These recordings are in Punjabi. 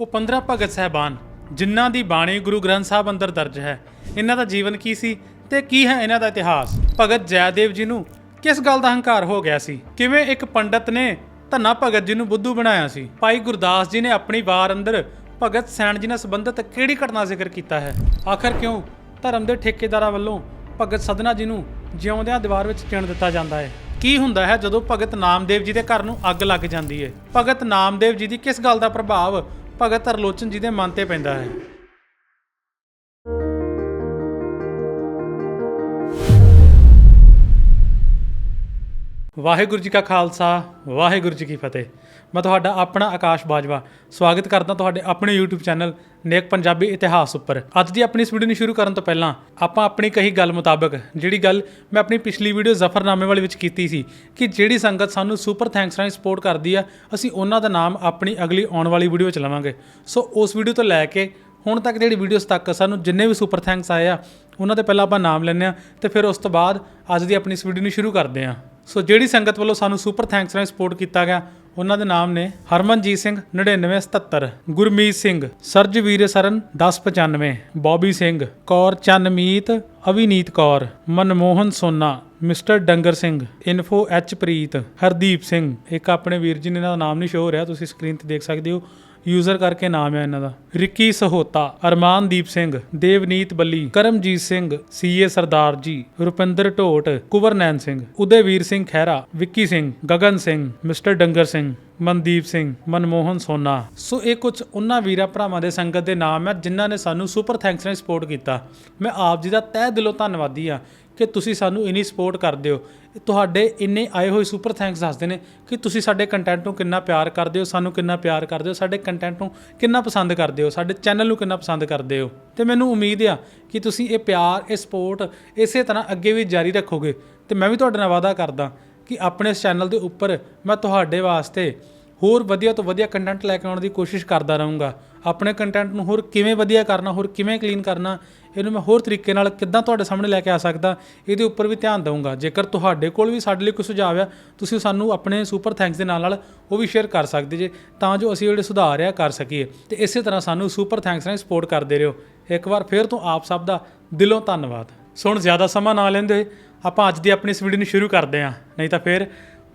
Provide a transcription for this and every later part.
ਉਹ 15 ਭਗਤ ਸਹਿਬਾਨ, ਜਿਨ੍ਹਾਂ ਦੀ ਬਾਣੀ ਗੁਰੂ ਗ੍ਰੰਥ ਸਾਹਿਬ ਅੰਦਰ ਦਰਜ ਹੈ। ਇਹਨਾਂ ਦਾ ਜੀਵਨ ਕੀ ਸੀ ਤੇ ਕੀ ਹੈ ਇਹਨਾਂ ਦਾ ਇਤਿਹਾਸ? ਭਗਤ ਜੈਦੇਵ ਜੀ ਨੂੰ ਕਿਸ ਗੱਲ ਦਾ ਹੰਕਾਰ ਹੋ ਗਿਆ ਸੀ? ਕਿਵੇਂ ਇੱਕ ਪੰਡਤ ਨੇ ਧੰਨਾ ਭਗਤ ਜੀ ਨੂੰ ਬੁੱਧੂ ਬਣਾਇਆ ਸੀ? ਭਾਈ ਗੁਰਦਾਸ ਜੀ ਨੇ ਆਪਣੀ ਵਾਰ ਅੰਦਰ ਭਗਤ ਸੈਣ ਜੀ ਨਾਲ ਸੰਬੰਧਿਤ ਕਿਹੜੀ ਘਟਨਾ ਜ਼ਿਕਰ ਕੀਤਾ ਹੈ? ਆਖਰ ਕਿਉਂ ਧਰਮ ਦੇ ਠੇਕੇਦਾਰਾਂ ਵੱਲੋਂ ਭਗਤ ਸਦਨਾ ਜੀ ਨੂੰ ਜਿਉਂਦਿਆਂ ਦੀਵਾਰ ਵਿੱਚ ਚਿਣ ਦਿੱਤਾ ਜਾਂਦਾ ਹੈ? ਕੀ ਹੁੰਦਾ ਹੈ ਜਦੋਂ ਭਗਤ ਨਾਮਦੇਵ ਜੀ ਦੇ ਘਰ ਨੂੰ ਅੱਗ ਲੱਗ ਜਾਂਦੀ ਹੈ? ਭਗਤ ਨਾਮਦੇਵ ਜੀ ਦੀ ਕਿਸ ਗੱਲ ਦਾ ਪ੍ਰਭਾਵ ਭਗਤ ਹਰਲੋਚਨ ਜੀ ਦੇ ਮਨ ਤੇ ਪੈਂਦਾ ਹੈ। ਵਾਹਿਗੁਰੂ ਜੀ ਕਾ ਖਾਲਸਾ, ਵਾਹਿਗੁਰੂ ਜੀ ਕੀ ਫਤਿਹ। ਮੈਂ ਤੁਹਾਡਾ ਆਪਣਾ ਆਕਾਸ਼ ਬਾਜਵਾ। ਸਵਾਗਤ ਕਰਦਾ ਤੁਹਾਡੇ ਆਪਣੇ YouTube ਚੈਨਲ ਨੇਕ ਪੰਜਾਬੀ ਇਤਿਹਾਸ ਉੱਪਰ। ਅੱਜ ਦੀ ਆਪਣੀ ਇਸ ਵੀਡੀਓ ਨੂੰ ਸ਼ੁਰੂ ਕਰਨ ਤੋਂ ਪਹਿਲਾਂ ਆਪਾਂ ਆਪਣੀ ਕਹੀ ਗੱਲ ਮੁਤਾਬਕ, ਜਿਹੜੀ ਗੱਲ ਮੈਂ ਆਪਣੀ ਪਿਛਲੀ ਵੀਡੀਓ ਜ਼ਫਰਨਾਮੇ ਵਾਲੇ ਵਿੱਚ ਕੀਤੀ ਸੀ ਕਿ ਜਿਹੜੀ ਸੰਗਤ ਸਾਨੂੰ ਸੁਪਰ ਥੈਂਕਸ ਰਾਹੀਂ ਸਪੋਰਟ ਕਰਦੀ ਆ, ਅਸੀਂ ਉਹਨਾਂ ਦਾ ਨਾਮ ਆਪਣੀ ਅਗਲੀ ਆਉਣ ਵਾਲੀ ਵੀਡੀਓ ਵਿੱਚ ਲਵਾਂਗੇ। ਸੋ ਉਸ ਵੀਡੀਓ ਤੋਂ ਲੈ ਕੇ ਹੁਣ ਤੱਕ ਜਿਹੜੀ ਵੀਡੀਓਸ ਤੱਕ ਸਾਨੂੰ ਜਿੰਨੇ ਵੀ ਸੁਪਰ ਥੈਂਕਸ ਆਏ ਆ, ਉਹਨਾਂ ਦੇ ਪਹਿਲਾਂ ਆਪਾਂ ਨਾਮ ਲੈਂਦੇ ਆ ਤੇ ਫਿਰ ਉਸ ਤੋਂ ਬਾਅਦ ਅੱਜ ਦੀ ਆਪਣੀ ਇਸ ਵੀਡੀਓ ਨੂੰ ਸ਼ੁਰੂ ਕਰਦੇ ਆ। ਸੋ ਜਿਹੜੀ ਸੰਗਤ ਵੱਲੋਂ ਸਾਨੂੰ ਸੁਪਰ ਥੈਂਕਸ ਨਾਲ ਸਪੋਰਟ ਕੀਤਾ ਗਿਆ ਉਹਨਾਂ ਦੇ ਨਾਮ ਨੇ ਹਰਮਨਜੀਤ ਸਿੰਘ 9977 ਗੁਰਮੀਤ ਸਿੰਘ, ਸਰਜਵੀਰ ਸਰਨ 1095 Bobby Singh Kaur ਚੰਨਮੀਤ, ਅਵਿਨੀਤ Kaur, Manmohan Sona, mister Dangar Singh, info H Preet, Hardeep Singh. ਇੱਕ ਆਪਣੇ ਵੀਰ ਜੀ ਨੇ ਇਹਨਾਂ ਦਾ ਨਾਮ ਨਹੀਂ ਸ਼ੋ ਹੋ ਰਿਹਾ, ਤੁਸੀਂ ਸਕਰੀਨ ਤੇ ਦੇਖ ਸਕਦੇ ਹੋ। ਯੂਜ਼ਰ ਕਰਕੇ ਨਾਮ ਹੈ ਇਹਨਾਂ ਦਾ। Ricky Sahota, Armandeep Singh, Devneet Balli, Karamjit Singh, CA Sardar ji, Rupinder Dhot, Kuwarnain Singh, Udayveer Singh Khaira, Vicky Singh, Gagan Singh, mister Dangar Singh, Mandeep Singh, Manmohan ਸੋਨਾ। ਸੋ ਇਹ ਕੁਝ ਉਹਨਾਂ ਵੀਰਾਂ ਭਰਾਵਾਂ ਦੇ ਸੰਗਤ ਦੇ ਨਾਮ ਹੈ ਜਿਨ੍ਹਾਂ ਨੇ ਸਾਨੂੰ ਸੁਪਰ ਥੈਂਕਸ ਨਾਲ ਸਪੋਰਟ ਕੀਤਾ। ਮੈਂ ਆਪ ਜੀ ਦਾ ਤਹਿ ਦਿਲੋਂ ਧੰਨਵਾਦੀ ਆ ਕਿ ਤੁਸੀਂ ਸਾਨੂੰ ਇਨੀ ਸਪੋਰਟ ਕਰਦੇ ਹੋ। ਤੁਹਾਡੇ ਇੰਨੇ ਆਏ ਹੋਏ ਸੁਪਰ ਥੈਂਕਸ ਦੱਸਦੇ ਨੇ ਕਿ ਤੁਸੀਂ ਸਾਡੇ ਕੰਟੈਂਟ ਨੂੰ ਕਿੰਨਾ ਪਿਆਰ ਕਰਦੇ ਹੋ, ਸਾਨੂੰ ਕਿੰਨਾ ਪਿਆਰ ਕਰਦੇ ਹੋ, ਸਾਡੇ ਕੰਟੈਂਟ ਨੂੰ ਕਿੰਨਾ ਪਸੰਦ ਕਰਦੇ ਹੋ, ਸਾਡੇ ਚੈਨਲ ਨੂੰ ਕਿੰਨਾ ਪਸੰਦ ਕਰਦੇ ਹੋ। ਤੇ ਮੈਨੂੰ ਉਮੀਦ ਆ ਕਿ ਤੁਸੀਂ ਇਹ ਪਿਆਰ, ਇਹ ਸਪੋਰਟ ਇਸੇ ਤਰ੍ਹਾਂ ਅੱਗੇ ਵੀ ਜਾਰੀ ਰੱਖੋਗੇ। ਤੇ ਮੈਂ ਵੀ ਤੁਹਾਡੇ ਨਾਲ ਵਾਅਦਾ ਕਰਦਾ ਕਿ ਆਪਣੇ ਇਸ ਚੈਨਲ ਦੇ ਉੱਪਰ ਮੈਂ ਤੁਹਾਡੇ ਵਾਸਤੇ ਹੋਰ ਵਧੀਆ ਤੋਂ ਵਧੀਆ ਕੰਟੈਂਟ ਲੈ ਕੇ ਆਉਣ ਦੀ ਕੋਸ਼ਿਸ਼ ਕਰਦਾ ਰਹੂੰਗਾ। ਆਪਣੇ ਕੰਟੈਂਟ ਨੂੰ ਹੋਰ ਕਿਵੇਂ ਵਧੀਆ ਕਰਨਾ, ਹੋਰ ਕਿਵੇਂ ਕਲੀਨ ਕਰਨਾ ਇਹਨੂੰ ਮੈਂ ਹੋਰ ਤਰੀਕੇ ਨਾਲ ਕਿੱਦਾਂ ਤੁਹਾਡੇ ਸਾਹਮਣੇ ਲੈ ਕੇ ਆ ਸਕਦਾ, ਇਹਦੇ ਉੱਪਰ ਵੀ ਧਿਆਨ ਦਊਂਗਾ। ਜੇਕਰ ਤੁਹਾਡੇ ਕੋਲ ਵੀ ਸਾਡੇ ਲਈ ਕੋਈ ਸੁਝਾਅ ਆ, ਤੁਸੀਂ ਸਾਨੂੰ ਆਪਣੇ ਸੁਪਰ ਥੈਂਕਸ ਦੇ ਨਾਲ ਨਾਲ ਉਹ ਵੀ ਸ਼ੇਅਰ ਕਰ ਸਕਦੇ ਜੇ, ਤਾਂ ਜੋ ਅਸੀਂ ਜਿਹੜੇ ਸੁਧਾਰ ਆ ਕਰ ਸਕੀਏ। ਤੇ ਇਸੇ ਤਰ੍ਹਾਂ ਸਾਨੂੰ ਸੁਪਰ ਥੈਂਕਸ ਨਾਲ ਸਪੋਰਟ ਕਰਦੇ ਰਹੋ। ਇੱਕ ਵਾਰ ਫਿਰ ਤੋਂ ਆਪ ਸਭ ਦਾ ਦਿਲੋਂ ਧੰਨਵਾਦ। ਸੋ ਹੁਣ ਜ਼ਿਆਦਾ ਸਮਾਂ ਨਾ ਲੈਂਦੇ ਹੋਏ ਆਪਾਂ ਅੱਜ ਦੀ ਆਪਣੀ ਇਸ ਵੀਡੀਓ ਨੂੰ ਸ਼ੁਰੂ ਕਰਦੇ ਹਾਂ। ਨਹੀਂ ਤਾਂ ਫਿਰ